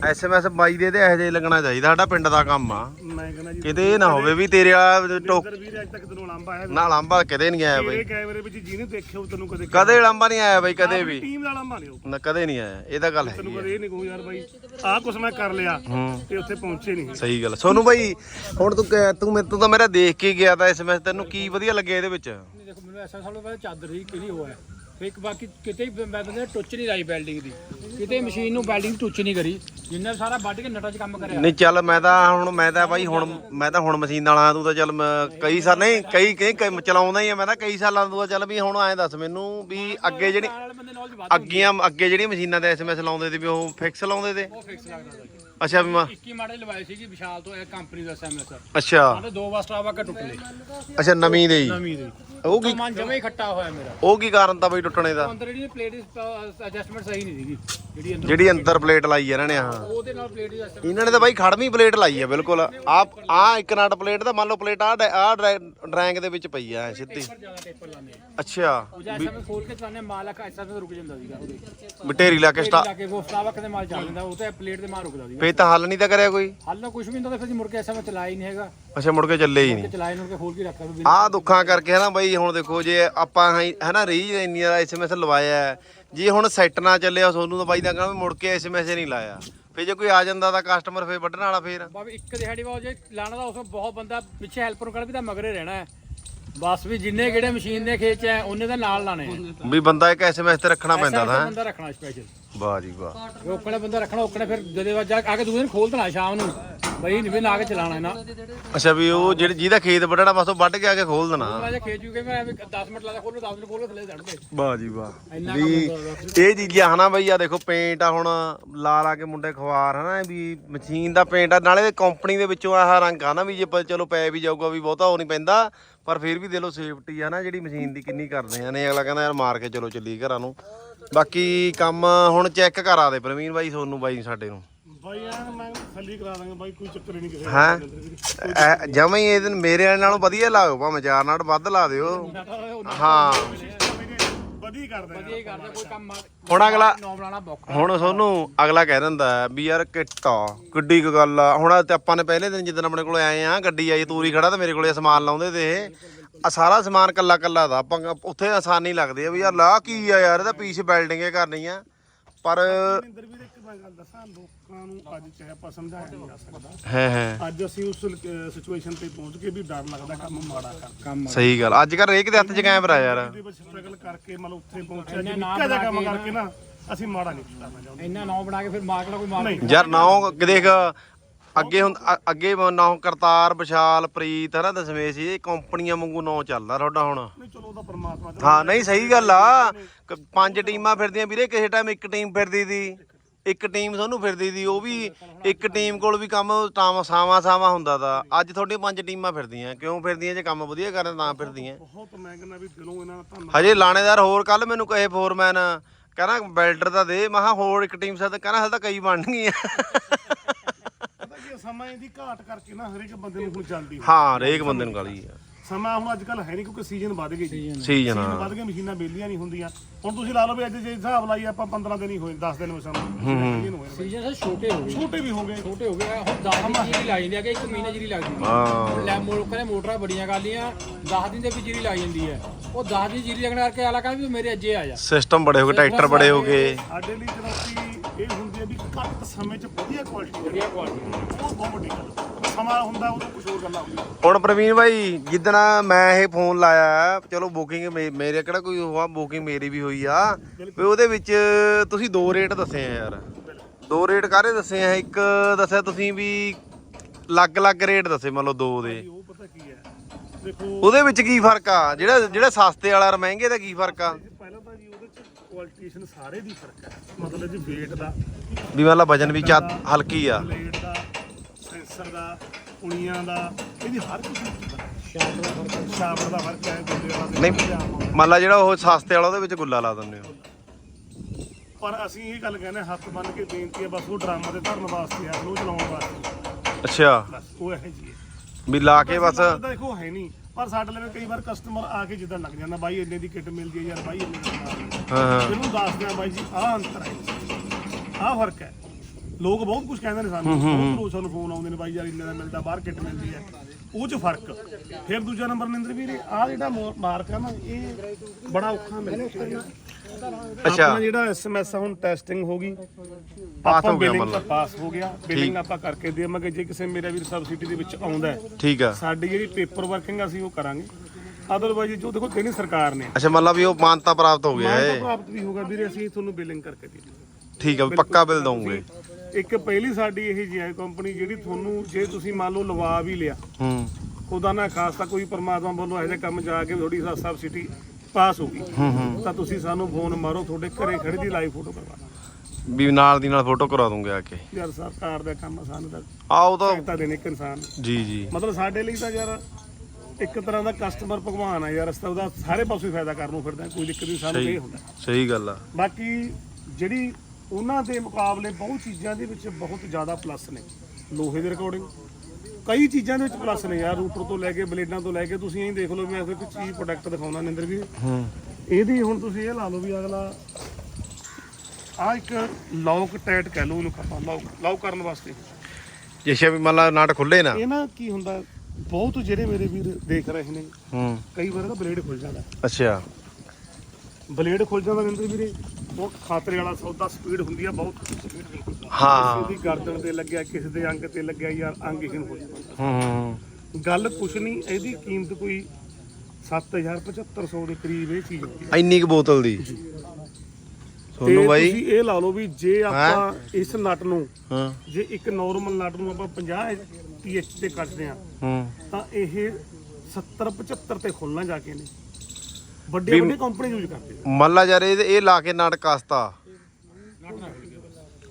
ਐਸਐਮਐਸ ਬਾਈ ਦੇ ਤੇ ਇਹੋ ਜਿਹੇ ਲੱਗਣਾ ਚਾਹੀਦਾ ਸਾਡਾ ਪਿੰਡ ਦਾ ਕੰਮ ਆ। ਮੈਂ ਕਹਿੰਦਾ ਜੀ ਕਿਤੇ ਇਹ ਨਾ ਹੋਵੇ ਵੀ ਤੇਰੇ ਵਾਲਾ ਟੋਕ ਇੱਧਰ ਵੀਰ ਅੱਜ ਤੱਕ ਤੈਨੂੰ ਲਾਂਬਾ ਆਇਆ ਨਾ ਲਾਂਬਾ ਕਦੇ ਨਹੀਂ ਆਇਆ ਬਈ। ਕੈਮਰੇ ਵਿੱਚ ਜਿਹਨੇ ਦੇਖਿਆ ਉਹ ਤੈਨੂੰ ਕਦੇ ਕਦੇ ਲਾਂਬਾ ਨਹੀਂ ਆਇਆ ਬਈ ਕਦੇ ਵੀ। ਟੀਮ ਦਾ ਲਾਂਬਾ ਲਿਓ ਨਾ ਕਦੇ ਨਹੀਂ ਆਇਆ ਇਹ ਤਾਂ ਗੱਲ ਤੈਨੂੰ ਹੈ ਕਦੇ ਇਹ ਨਹੀਂ ਕਹੋ ਯਾਰ ਬਾਈ ਆਹ ਕੁਛ ਮੈਂ ਕਰ ਲਿਆ ਹੂੰ। ਤੇ ਉੱਥੇ ਪਹੁੰਚੇ ਨਹੀਂ। ਸਹੀ ਗੱਲ ਸੋਨੂੰ ਬਾਈ ਹੁਣ ਤੂੰ ਤੂੰ ਮੇਰੇ ਤੋਂ ਤਾਂ ਮੇਰਾ ਦੇਖ ਕੇ ਗਿਆ ਤਾਂ ਐਸਐਮਐਸ ਤੈਨੂੰ ਕੀ ਵਧੀਆ ਲੱਗਿਆ ਇਹਦੇ ਵਿੱਚ? ਨਹੀਂ ਦੇਖੋ ਮੈਨੂੰ ਐਸਾ ਸਾਲੋਂ ਪਹਿਲਾਂ ਚਾਦਰ ਹੀ ਕਿਹੜੀ ਹੋਇਆ ਫਿਰ ਇੱਕ ਬਾਕੀ ਕਿਤੇ ਵੀ ਮੈਂ ਬੰਦੇ ਨੇ ਟੁੱਚ ਨਹੀਂ ਲਾਈ ਵੈਲਡਿੰਗ ਦੀ। ਕਿਤੇ ਮਸ਼ੀਨ ਨੂੰ ਵੈਲਡਿੰਗ ਟੁੱਚ ਨਹੀਂ ਕਰੀ। ਜਿੰਨਾ ਸਾਰਾ ਵੱਢ ਕੇ ਨਟਾਂ 'ਚ ਕੰਮ ਕਰਿਆ। ਨਹੀਂ ਚੱਲ ਮੈਂ ਤਾਂ ਹੁਣ ਮੈਂ ਤਾਂ ਬਾਈ ਹੁਣ ਮੈਂ ਤਾਂ ਹੁਣ ਮਸ਼ੀਨ ਵਾਲਾ ਤੂੰ ਤਾਂ ਚੱਲ ਮੈਂ ਕਈ ਸਾਲ ਨਹੀਂ ਕਈ ਕਈ ਕਈ ਚਲਾਉਂਦਾ ਹੀ ਆ ਮੈਂ ਤਾਂ ਕਈ ਸਾਲਾਂ ਤੋਂ ਚੱਲ ਵੀ ਹੁਣ ਐਂ ਦੱਸ ਮੈਨੂੰ ਵੀ ਅੱਗੇ ਜਿਹੜੀ ਨਾਲ ਵਾਲੇ ਬੰਦੇ ਨੌਲੇਜ ਵੱਧ ਅੱਗੀਆਂ ਅੱਗੇ ਜਿਹੜੀਆਂ ਮਸ਼ੀਨਾਂ ਤੇ ਐਸਐਮਐਸ ਲਾਉਂਦੇ ਤੇ ਵੀ ਉਹ ਫਿਕਸ ਲਾਉਂਦੇ ਤੇ? ਉਹ ਫਿਕਸ ਲੱਗਦਾ ਸੀ ਅੱਛਾ ਵੀ ਮੈਂ 21 ਮਾਡਲ ਲਵਾਏ ਸੀਗੀ ਵਿਸ਼ਾਲ ਤੋਂ ਇਹ ਕੰਪਨੀ ਦਾ ਐਸਐਮਐਸ ਅੱਛਾ। ਦੋ ਵਾਰ ਸਟਾਵਾ ਕਾ ਟੁੱਟ ਲਏ ਅੱਛਾ ਨਵੀਂ ਦੇ ਹੀ। ਨਵੀਂ ਦੀ ਉਹ ਕੀ ਮਨ ਜਮੇ ਹੀ ਖੱਟਾ ਹੋਇਆ ਮੇਰਾ। ਉਹ ਕੀ ਕਾਰਨ ਤਾਂ ਬਈ ਟੁੱਟਣੇ ਦਾ? ਅੰਦਰ ਜਿਹੜੀ ਪਲੇਟ ਐਡਜਸਟਮੈਂਟ ਸਹੀ ਨਹੀਂ ਸੀਗੀ। ਜਿਹੜੀ ਅੰਦਰ ਜਿਹੜੀ ਅੰਦਰ ਪਲੇਟ ਲਾਈ ਇਹਨਾਂ ਨੇ ਹਾਂ ਉਹਦੇ ਨਾਲ ਪਲੇਟ ਦੀ adjustment- ਇਹਨਾਂ ਨੇ ਤਾਂ ਬਾਈ ਖੜਵੀਂ ਪਲੇਟ ਲਾਈ ਆ ਬਿਲਕੁਲ। ਆਪ ਆ ਇੱਕ ਨਟ ਪਲੇਟ ਦਾ ਮੰਨ ਲਓ ਪਲੇਟ ਆ ਆ ਡਰੈਂਗ ਦੇ ਵਿੱਚ ਪਈ ਆ ਸਿੱਧੀ। ਪਰ ਜ਼ਿਆਦਾ ਟੇਪਰ ਲਾਉਂਦੇ ਆ। ਅੱਛਾ। ਉਹ ਜਾਂ ਐਸਐਮਐਸ ਖੋਲ ਕੇ ਚਲਾਉਂਦੇ ਮਾਲ ਆ ਐਸਾ ਰੁਕ ਜਾਂਦਾ ਸੀਗਾ ਉਹਦੇ। ਬਟੇਰੀ ਲਾ ਕੇ ਸਟਾ ਲਾ ਕੇ ਉਹ ਸਟਾਵਾ ਕਦੇ ਮਾਲ ਚੱਲ ਜਾਂਦਾ ਉਹ ਤੇ ਪਲੇਟ ਦੇ ਮਾਰ ਰੁਕਦਾ ਸੀਗਾ। ਫੇਰ ਤਾਂ ਹੱਲ ਨਹੀਂ ਤਾਂ ਕਰਿਆ ਕੋਈ? ਹਾਲ ਨਾ ਕੁਝ ਵੀ ਨਹੀਂ ਹੁੰਦਾ ਫਿਰ ਜੀ ਮੁੜ ਕੇ ਐਸਐਮਐਸ ਚਲਾਇਆ ਹੀ ਨਹੀਂ ਹੈਗਾ। ਅੱਛਾ ਮੁੜ ਕੇ ਚੱਲੇ ਹੀ ਨਹੀਂ। ਚਲਾਏ ਨੂੰ ਕੇ ਖੋਲ ਕੇ ਰੱਖਿਆ ਵੀ ਆ ਦੁੱਖਾਂ ਕਰਕੇ ਹੈ ਨਾ ਬਾਈ ਹੁਣ ਦੇਖੋ ਜੇ ਆਪਾਂ ਹੈ ਨਾ ਰੀਜ ਇੰਨੀ ਦਾ ਐਸਐਮਐਸ ਲਵਾਇਆ ਜੇ ਹੁਣ ਸੈੱਟ ਨਾ ਚੱਲਿਆ ਸੋਨੂੰ ਤਾਂ ਬਾਈ ਦਾ ਕਹਿੰਦਾ ਮੁੜ ਕੇ ਐਸਐਮਐਸ ਨਹੀਂ ਲਾਇਆ। ਫੇਰ ਜੇ ਕੋਈ ਆ ਜਾਂਦਾ ਤਾਂ ਕਸਟਮਰ ਫੇਰ ਵੱਢਣ ਵਾਲਾ ਫੇਰ। ਬਾਬੇ ਇੱਕ ਦਿਹਾੜੀ ਬਾਅਦ ਜੇ ਲਾਣਾ ਦਾ ਉਸ ਬਹੁਤ ਬੰਦਾ ਪਿੱਛੇ ਹੈਲਪਰ ਕਹਿਣਾ ਵੀ ਤਾਂ ਮਗਰੇ ਰਹਿਣਾ ਹੈ। ਬਸ ਵੀ ਜਿੰਨੇ ਕਿਹੜੇ ਮਸ਼ੀਨ ਦੇ ਖੇਚ ਹੈ ਉਹਨੇ ਦਾ ਨਾਲ ਲਾਣੇ ਵੀ ਬੰਦਾ ਇੱਕ ਐਸਐਮਐਸ ਤੇ ਰੱਖਣਾ ਪੈਂਦਾ ਤਾਂ ਬੰਦਾ ਰੱਖਣਾ ਸਪੈਸ਼ਲ ਵਾਹ ਜੀ ਵਾਹ। ਰੋਕਣਾ ਬੰਦਾ ਰੱਖਣਾ ਓਕਣੇ ਫਿਰ ਜਦੇ ਜਾ ਕੇ ਆ ਕੇ ਦੂਜੇ ਦਿਨ ਖੋਲ ਦੇਣਾ ਸ਼ਾਮ ਨੂੰ। ਬਈ ਨਹੀਂ ਵੀ ਨਾ ਕੇ ਚਲਾਣਾ ਇਹਨਾਂ। ਅੱਛਾ ਵੀ ਉਹ ਜਿਹੜੀ ਜਿਹਦਾ ਖੇਤ ਵੱਢਣਾ ਬਸ ਉਹ ਵੱਢ ਕੇ ਆ ਕੇ ਖੋਲ ਦੇਣਾ। ਮੈਂ ਜੇ ਖੇਚ ਜੂਗੇ ਮੈਂ 10 ਮਿੰਟ ਲਾਦਾ ਖੋਲੋ 10 ਮਿੰਟ ਖੋਲੋ ਥੱਲੇ ਚੜ ਦੇ ਵਾਹ ਜੀ ਵਾਹ। ਇੰਨਾ ਵੀ ਇਹ ਚੀਜ਼ਾਂ ਹਨਾ ਬਈ ਆ ਦੇਖੋ ਪੇਂਟ ਆ ਹੁਣ ਲਾ ਲਾ ਕੇ ਮੁੰਡੇ ਖਵਾਰ ਹਨਾ ਵੀ ਮਸ਼ੀਨ ਦਾ ਪੇਂਟ ਆ। ਨਾਲੇ ਕੰਪਨੀ ਦੇ ਵਿੱਚੋਂ ਆਹ ਰੰਗ ਆ ਨਾ ਵੀ ਜੇ ਪ- ਚਲੋ ਪੈ ਵੀ ਜਾਊਗਾ ਵੀ ਬਹੁਤਾ ਉਹ ਨਹੀਂ ਪੈਂਦਾ ਪਰ ਫਿਰ ਵੀ ਦੇ ਲੋ ਸੇਫਟੀ ਆ ਨਾ ਜਿਹੜੀ ਮਸ਼ੀਨ ਦੀ ਕਿੰਨੀ ਕਰਦੇ ਆ। ਨੇ ਅਗਲਾ ਕਹਿੰਦਾ ਯਾਰ ਮਾਰ ਕੇ ਚਲੋ ਚੱਲੀ ਘਰਾਂ ਨੂੰ। ਬਾਕੀ ਕੰਮ ਹੁਣ ਚੈੱਕ ਕਰਾ ਦੇ ਪ੍ਰਵੀਨ ਬਾਈ ਸੋਨੂੰ ਬਾਈ ਸਾਡੇ ਨੂੰ। ਬਾਈ ਯਾਰ ਮੈਂ ਥੱਲੀ ਕਰਾ ਦਾਂਗਾ ਬਾਈ ਕੋਈ ਚੱਕਰ ਹੀ ਨਹੀਂ ਕਿਸੇ ਹੈ? ਜਮਾ ਹੀ ਇਹ ਦਿਨ ਮੇਰੇ ਵਾਲੇ ਨਾਲੋਂ ਵਧੀਆ ਲਾਓ ਭਾਵੇਂ ਚਾਰ ਨਾਟ ਵੱਧ ਲਾ ਦਿਓ। ਹਾਂ। ਵਧੀ ਕਰਦਾ ਯਾਰ ਇਹ ਕਰਦਾ ਕੋਈ ਕੰਮ ਹੁਣ ਅਗਲਾ ਬੌਖਾ। ਹੁਣ ਤੁਹਾਨੂੰ ਅਗਲਾ ਕਹਿ ਦਿੰਦਾ ਹੈ ਵੀ ਯਾਰ ਕਿੱਟਾ ਕਿੱਡੀ ਕੁ ਗੱਲ ਆ। ਹੁਣ ਤੇ ਆਪਾਂ ਨੇ ਪਹਿਲੇ ਦਿਨ ਜਿੱਦਣ ਆਪਣੇ ਕੋਲੇ ਆਏ ਆ ਗੱਡੀ ਆਈ ਤੂਰੀ ਖੜਾ ਤੇ ਮੇਰੇ ਕੋਲੇ ਸਮਾਨ ਲਾਉਂਦੇ ਤੇ ਇਹ। ਆ ਸਾਰਾ ਸਮਾਨ ਕੱਲਾ ਕੱਲਾ ਦਾ ਆਪਾਂ ਉੱਥੇ ਆਸਾਨੀ ਲੱਗਦੀ ਆ ਵੀ ਯਾਰ ਲਾ ਕੀ ਆ ਯਾਰ ਇਹਦਾ ਪੀਸ ਬਿਲਡਿੰਗ ਹੀ ਕਰਨੀ ਆ। ਪਰ ਇੰਦਰ ਵੀਰ ਇੱਕ ਮੈਂ ਗੱਲ ਦੱਸਾਂ ਲੋਕਾਂ ਨੂੰ ਅੱਜ ਚਾਹੇ ਆਪਾਂ ਸਮਝਾਇਆ ਨਹੀਂ ਜਾ ਸਕਦਾ। ਹੈ ਹੈ। ਅੱਜ ਅਸੀਂ ਉਸ ਸਿਚੁਏਸ਼ਨ ਤੇ ਪਹੁੰਚ ਕੇ ਵੀ ਡਰ ਲੱਗਦਾ ਕੰਮ ਮਾੜਾ ਕਰਦਾ ਕੰਮ ਸਹੀ ਗੱਲ ਅੱਜ ਕੱਲ ਰੇਕ ਦੇ ਹੱਥ 'ਚ ਕੈਮਰਾ ਯਾਰ। ਉਹਦੇ ਵਿੱਚ ਸਟਰਗਲ ਕਰਕੇ ਮਤਲਬ ਉੱਥੇ ਪਹੁੰਚਿਆ ਜੀ ਨਿੱਕਾ ਜਿਹਾ ਕੰਮ ਕਰਕੇ ਨਾ ਅਸੀਂ ਮਾੜਾ ਨਹੀਂ ਕਰਨਾ ਚਾਹੁੰਦੇ। ਇੰਨਾ ਨੌ ਬਣਾ ਕੇ ਫਿਰ ਮਾਰ ਲਾ ਕੋਈ ਮਾਰ ਨਹੀਂ। ਯਾਰ ਨਾਉ ਦੇਖ ਅੱਗੇ ਹੁਣ ਅ- ਅੱਗੇ ਨਾਉ ਕਰਤਾਰ ਵਿਸ਼ਾਲ ਪ੍ਰੀਤ ਹਨਾ ਦਸਮੇਸ਼ ਇਹ ਕੰਪਨੀਆਂ ਵਾਂਗੂ ਨਾਂ ਚੱਲਦਾ ਤੁਹਾਡਾ ਹੁਣ। ਨਹੀਂ ਚਲੋ ਉਹਦਾ ਪਰਮਾਤਮਾ ਚ ਹਾਂ ਨਹੀਂ ਸਹੀ ਗੱਲ ਆ। ਕ- ਪੰਜ ਟੀਮਾਂ ਫਿਰਦੀਆਂ ਵੀਰੇ ਕਿਸੇ ਟਾਈਮ ਇੱਕ ਟੀਮ ਫਿਰਦੀ ਦੀ ਇੱਕ ਟੀਮ ਤੁਹਾਨੂੰ ਫਿਰਦੀ ਦੀ ਉਹ ਵੀ ਇੱਕ ਟੀਮ ਕੋਲ ਵੀ ਕੰਮ ਟਾਮ ਸਾਵਾ ਸਾਵਾ ਹੁੰਦਾ ਦਾ ਅੱਜ ਤੁਹਾਡੀਆਂ ਪੰਜ ਟੀਮਾਂ ਫਿਰਦੀਆਂ ਕਿਉਂ ਫਿਰਦੀਆਂ ਜੇ ਕੰਮ ਵਧੀਆ ਕਰਨ ਤਾਂ ਫਿਰਦੀਆਂ। ਬਹੁਤ ਮੈਂ ਕਹਿੰਦਾ ਵੀ ਦਿਲੋਂ ਇਹਨਾਂ ਦਾ ਧੰਨਵਾਦ। ਹਜੇ ਲਾਣੇਦਾਰ ਹੋਰ ਕੱਲ ਮੈਨੂੰ ਕਹੇ ਫੋਰਮੈਨ ਕਹਿੰਦਾ ਬੈਲਡਰ ਦਾ ਦੇ ਮਹਾ ਹੋਰ ਇੱਕ ਟੀਮ ਸਾਥ ਕਹਿੰਦਾ ਹਲ ਤਾਂ ਕਈ ਬਣ ਗਈਆਂ ਕੀ ਆ, ਸਮਾਂ ਦੀ ਘਾਟ ਕਰਕੇ ਨਾ ਹਰੇਕ ਬੰਦੇ ਨੂੰ ਹੁਣ ਜਲਦੀ ਹਾਂ ਹਰੇਕ ਬੰਦੇ ਨੂੰ ਗਾਲੀ ਆ। ਸਮਾਂ ਹੁਣ ਅੱਜ ਕੱਲ ਹੈ ਨਹੀਂ ਕਿਉਂਕਿ ਸੀਜ਼ਨ ਵੱਧ ਗਏ ਜੀ। ਸੀਜ਼ਨ ਵੱਧ ਗਏ ਮਸ਼ੀਨਾਂ ਬੇਲੀਆਂ ਨਹੀਂ ਹੁੰਦੀਆਂ। ਹੁਣ ਤੁਸੀਂ ਲਾ ਲਓ ਵੀ ਅੱਜ ਜੇ ਹਿਸਾਬ ਲਾਈ ਆਪਾਂ 15 ਦਿਨ ਹੀ ਹੋਏ 10 ਦਿਨ ਵਿੱਚ ਸਾਨੂੰ। ਸੀਜ਼ਨ ਸਰ ਛੋਟੇ ਹੋ ਗਏ। ਛੋਟੇ ਵੀ ਹੋ ਗਏ। ਛੋਟੇ ਹੋ ਗਏ ਹੁਣ 10 ਦਿਨ ਜੀਰੀ ਲੱਗ ਜਾਂਦੀ ਹੈ ਕਿ ਇੱਕ ਮਹੀਨਾ ਜੀਰੀ ਲੱਗਦੀ ਹੈ ਹਾਂ। ਲੈ ਮੋਟਰਾਂ ਮੋਟਰਾਂ ਬੜੀਆਂ ਕਰ ਲੀਆਂ 10 ਦਿਨ ਦੇ ਵਿੱਚ ਜੀਰੀ ਲੱਗ ਜਾਂਦੀ ਹੈ ਉਹ 10 ਦਿਨ ਜੀਰੀ ਲੱਗਣ ਕਰਕੇ ਆਲਾ ਕਹਿੰਦਾ ਵੀ ਮੇਰੇ ਅੱਜੇ ਆ ਜਾ। ਸਿਸਟਮ ਬੜੇ ਹੋ ਗਏ ਟਰੈਕਟਰ ਬੜੇ ਹੋ ਗਏ। ਸਾਡੇ ਲਈ ਚੁਣੌਤੀ ਘੱਟ ਸਮੇਂ 'ਚ ਵਧੀਆ ਕੁਆਲਿਟੀ ਵਧੀਆ ਕੁਆਲਿਟੀ ਉਹ ਬਹੁਤ ਵੱਡੀ ਗੱਲ ਹੈ। ਸਮਾਂ ਹੁੰਦਾ ਉਦੋਂ ਕੁਝ ਹੋਰ ਗੱਲਾਂ ਹੁੰਦੀਆਂ। ਹੁਣ ਪ੍ਰਵੀਨ ਭਾਈ ਜਿੱਦਣ ਮੈਂ ਇਹ ਫੋਨ ਲਾਇਆ ਚਲੋ ਬੁਕਿੰਗ ਮੇਰੇ ਕਿਹੜਾ ਕੋਈ ਹੋਆ ਬੁਕਿੰਗ ਮੇਰੀ ਵੀ ਹੋਈ ਆ। ਵੀ ਉਹਦੇ ਵਿੱਚ ਤੁਸੀਂ ਦੋ ਰੇਟ ਦੱਸੇ ਆ ਯਾਰ। ਦੋ ਰੇਟ ਕਾਰੇ ਦੱਸੇ ਆ? ਇੱਕ ਦੱਸਿਆ ਤੁਸੀਂ ਵੀ ਅਲੱਗ-ਅਲੱਗ ਰੇਟ ਦੱਸੇ ਮੰਨ ਲਓ ਦੋ ਦੇ। ਉਹ ਪਤਾ ਕੀ ਹੈ? ਦੇਖੋ ਉਹਦੇ ਵਿੱਚ ਕੀ ਫ਼ਰਕ ਆ? ਜਿਹੜਾ ਜਿਹੜਾ ਸਸਤੇ ਵਾਲਾ ਔਰ ਮਹਿੰਗੇ ਦਾ ਕੀ ਫ਼ਰਕ ਆ ਪਹਿਲਾਂ ਤਾਂ ਜੀ ਉਹਦੇ 'ਚ ਕੁਆਲਿਟੀਸ਼ਨ ਸਾਰੇ ਦੀ ਫ਼ਰਕ ਹੈ। ਮਤਲਬ ਜੀ weight ਦਾ ਵੀ ਮੰਨ ਲਾ ਵਜਨ ਵੀ ਚਾ ਹਲਕੀ ਆ। ਪਲੇਟ ਦਾ ਸੈਂਸਰ ਦਾ ਪੁਣੀਆਂ ਦਾ ਇਹਦੀ ਹਰ ਦੀ ਸ਼ਾਪਰ ਦਾ ਫ਼ਰਕ ਹੈ। ਸ਼ਾਪਰ ਦਾ ਫ਼ਰਕ ਹੈ ਗੁੱਲੇ ਵਾਲਾ ਤੇ ਨਹੀਂ ਵਾਲਾ। ਮੰਨ ਲਾ ਜਿਹੜਾ ਉਹ ਸਸਤੇ ਵਾਲਾ ਉਹਦੇ ਵਿੱਚ ਗੁੱਲਾ ਲਾ ਦਿੰਦੇ ਹੋ। ਪਰ ਅਸੀਂ ਇਹ ਗੱਲ ਕਹਿੰਦੇ ਹਾਂ, ਹੱਥ ਬੰਨ ਕੇ ਬੇਨਤੀ ਹੈ ਬਸ ਉਹ ਡਰਾਮਾ ਦੇ ਧਰਨ ਵਾਸਤੇ ਆ ਉਹ ਚਲਾਉਣ ਵਾਸਤੇ। ਅੱਛਾ। ਬਸ ਉਹ ਇਹ ਜੀ ਹੈ। ਵੀ ਲਾ ਕੇ ਬਸ ਤਾਂ ਦੇਖੋ ਹੈ ਨਹੀਂ। ਪਰ ਸਾਡੇ ਲਈ ਕਈ ਵਾਰ ਕਸਟਮਰ ਆ ਕੇ ਜਿੱਦਾਂ ਲੱਗ ਜਾਂਦਾ ਬਾਈ ਇੰਨੇ ਦੀ ਕਿੱਟ ਮਿਲਦੀ ਹੈ ਯਾਰ ਬਾਈ ਇੰਨੇ ਦਾ ਹੈ। ਹਾਂ ਹਾਂ। ਇਹਨੂੰ ਦੱਸਦੇ ਆ ਬਾਈ ਜੀ ਆਹ ਅੰਤਰ ਹੈ। ਆਹ ਫ਼ਰਕ ਹੈ। ਲੋਕ ਬਹੁਤ ਕੁਝ ਕਹਿੰਦੇ ਨੇ ਸਾਨੂੰ। ਬਹੁਤ ਰੋਜ਼ ਸਾਨੂੰ ਫੋਨ ਆਉਂਦੇ ਨੇ ਬਾਈ ਯਾਰ ਇੰਨੇ ਦਾ ਮਿਲਦਾ ਬਾਹਰ ਕਿੱਟ ਮਿਲਦੀ ਹੈ। ਉਹ ਚ ਫ਼ਰਕ। ਫਿਰ ਦੂਜਾ ਨੰਬਰ ਨਿੰਦਰ ਵੀਰੇ ਆ ਜਿਹੜਾ ਮਾਰਕ ਆ ਨਾ ਇਹ ਬੜਾ ਔਖਾ ਮਿਲਦਾ ਅੱਛਾ। ਆਪਣਾ ਜਿਹੜਾ ਐਸਐਮਐਸ ਹੁਣ ਟੈਸਟਿੰਗ ਹੋ ਗਈ। ਪਾਸ ਹੋ ਗਿਆ ਮਤਲਬ। ਪਾਸ ਹੋ ਗਿਆ। ਬਿਲਿੰਗ ਆਪਾਂ ਕਰਕੇ ਦੇਵਾਂਗੇ। ਜੇ ਕਿਸੇ ਮੇਰਾ ਵੀਰ ਸਬਸਿਡੀ ਦੇ ਵਿੱਚ ਆਉਂਦਾ ਹੈ ਠੀਕ ਆ। ਸਾਡੀ ਜਿਹੜੀ ਪੇਪਰ ਵਰਕਿੰਗ ਅਸੀਂ ਉਹ ਕਰਾਂਗੇ। ਅਦਰਵਾਈਜ਼ ਜੋ ਦੇਖੋ ਦੇਣੀ ਸਰਕਾਰ ਨੇ। ਅੱਛਾ ਮਤਲਬ ਵੀ ਉਹ ਮਾਨਤਾ ਪ੍ਰਾਪਤ ਹੋ ਗਿਆ ਮਾਨਤਾ ਪ੍ਰਾਪਤ ਵੀ ਹੋਗਾ ਵੀਰੇ ਅਸੀਂ ਤੁਹਾਨੂੰ ਬਿਲਿੰਗ ਕਰਕੇ ਦੇ ਠੀਕ ਆ ਵੀ ਪੱਕਾ ਬਿੱਲ ਦਵਾਂਗੇ ਇੱਕ ਪਹਿਲੀ ਸਾਡੀ ਇਹ ਜੀ ਕੰਪਨੀ ਜਿਹੜੀ ਤੁਹਾਨੂੰ ਜੇ ਤੁਸੀਂ ਮੰਨ ਲਓ ਲਵਾ ਵੀ ਲਿਆ ਹੂੰ। ਖੁਦਾ ਨਾ ਖਾਸਤਾ ਕੋਈ ਪਰਮਾਤਮਾ ਵੱਲੋਂ ਇਹੋ ਜਿਹਾ ਕੰਮ ਜਾ ਕੇ ਥੋੜੀ ਸਬਸਿਡੀ ਪਾਸ ਹੋ ਗਈ। ਤਾਂ ਤੁਸੀਂ ਸਾਨੂੰ ਫੋਨ ਮਾਰੋ ਤੁਹਾਡੇ ਘਰੇ ਖੜੀ ਦੀ ਲਾਈਵ ਫੋਟੋ ਕਰਵਾ ਦਾਂਗੇ। ਵੀ ਨਾਲ ਦੀ ਨਾਲ ਫੋਟੋ ਕਰਾ ਦੂੰਗੇ ਆ ਕੇ। ਯਾਰ ਸਰਕਾਰ ਦਾ ਕੰਮ ਆ, ਸਾਨੂੰ ਤਾਂ ਆਓ ਤਾਂ ਸਹਾਇਤਾ ਦੇਣ ਇੱਕ ਇਨਸਾਨ ਨੂੰ। ਜੀ ਜੀ। ਮਤਲਬ ਸਾਡੇ ਲਈ ਤਾਂ ਯਾਰ ਇੱਕ ਤਰ੍ਹਾਂ ਦਾ ਕਸਟਮਰ ਭਗਵਾਨ ਆ ਯਾਰ ਅਸੀਂ ਤਾਂ ਉਹਦਾ ਸਾਰੇ ਪਾਸੇ ਫਾਇਦਾ ਕਰਨ ਨੂੰ ਫਿਰਦੇ ਹਾਂ, ਕੋਈ ਦਿੱਕਤ ਨਹੀਂ ਸਾਨੂੰ ਇਹ ਹੁੰਦਾ। ਸਹੀ ਗੱਲ ਆ। ਬਾਕੀ ਜਿਹੜੀ ਉਹਨਾਂ ਦੇ ਮੁਕਾਬਲੇ ਬਹੁਤ ਚੀਜ਼ਾਂ ਦੇ ਵਿੱਚ ਬਹੁਤ ਜ਼ਿਆਦਾ ਪਲੱਸ ਨੇ ਲੋਹੇ ਦੇ ਰਿਕਾਰਡਿੰਗ ਕਈ ਚੀਜ਼ਾਂ ਦੇ ਵਿੱਚ ਪਲੱਸ ਨੇ ਯਾਰ ਰੂਟਰ ਤੋਂ ਲੈ ਕੇ ਬਲੇਡਾਂ ਤੋਂ ਲੈ ਕੇ ਤੁਸੀਂ ਇਹ ਦੇਖ ਲਓ ਮੈਂ ਕੋਈ ਚੀਜ਼ ਪ੍ਰੋਡਕਟ ਦਿਖਾਉਣਾ ਨਿੰਦਰ ਵੀ ਹੂੰ। ਇਹਦੀ ਹੁਣ ਤੁਸੀਂ ਇਹ ਲਾ ਲਓ ਵੀ ਅਗਲਾ ਆ ਇੱਕ ਲੌਕ ਟਾਈਟ ਕਹਿ ਲਓ ਇਹਨੂੰ ਆਪਾਂ ਲੌਕ ਲੌਕ ਕਰਨ ਵਾਸਤੇ। ਜੇ ਵੀ ਮੰਨ ਲਾ ਨਾਟ ਖੁੱਲੇ ਨਾ। ਇਹ ਨਾ ਕੀ ਹੁੰਦਾ ਬਹੁਤ ਜਿਹੜੇ ਮੇਰੇ ਵੀਰ ਦੇਖ ਰਹੇ ਨੇ ਹੂੰ। ਕਈ ਵਾਰ ਇਹਦਾ ਬਲੇਡ ਖੁੱਲ ਜਾਂਦਾ। ਅੱਛਾ। ਬਲੇਡ ਖੁੱਲ ਜਾਂਦਾ ਨਿੰਦਰ ਵੀਰੇ ਉਹ ਖਾਤਰੇ ਵਾਲਾ ਸੌਦਾ ਸਪੀਡ ਹੁੰਦੀ ਆ ਬਹੁਤ ਹਾਂ ਕਿਸੇ ਦੀ ਗਰਦਨ ਤੇ ਲੱਗਿਆ ਕਿਸੇ ਦੇ ਅੰਗ ਤੇ ਲੱਗਿਆ ਯਾਰ ਅੰਗਹੀਣ ਹੋ ਜਾਂਦਾ ਹੂੰ ਹੂੰ। ਗੱਲ ਕੁਛ ਨਹੀਂ ਇਹਦੀ ਕੀਮਤ ਕੋਈ 7750 ਦੇ ਕਰੀਬ ਇਹ ਚੀਜ਼ ਹੁੰਦੀ ਹੈ। ਇੰਨੀ ਕੁ ਬੋਤਲ ਦੀ? ਤੇ ਸੋਨੂੰ ਬਾਈ। ਤੁਸੀਂ ਇਹ ਲਾ ਲਓ ਵੀ ਜੇ ਆਪਾਂ ਇਸ ਨਟ ਨੂੰ ਹਾਂ। ਜੇ ਇੱਕ ਨਾਰਮਲ ਨਟ ਨੂੰ ਆਪਾਂ 50 pH ਤੇ ਕੱਟਦੇ ਆ ਹੂੰ। ਤਾਂ ਇਹ 70 75 ਤੇ ਖੁੱਲਣਾ ਜਾ ਕੇ ਨੇ ਵੱਡੇ ਵੱਡੇ ਕੰਪਨੀ ਯੂਜ਼ ਕਰਦੇ ਮੰਨ ਲਾ ਯਾਰ ਇਹ ਇਹ ਲਾ ਕੇ ਨਾਟ ਕਸਤਾ।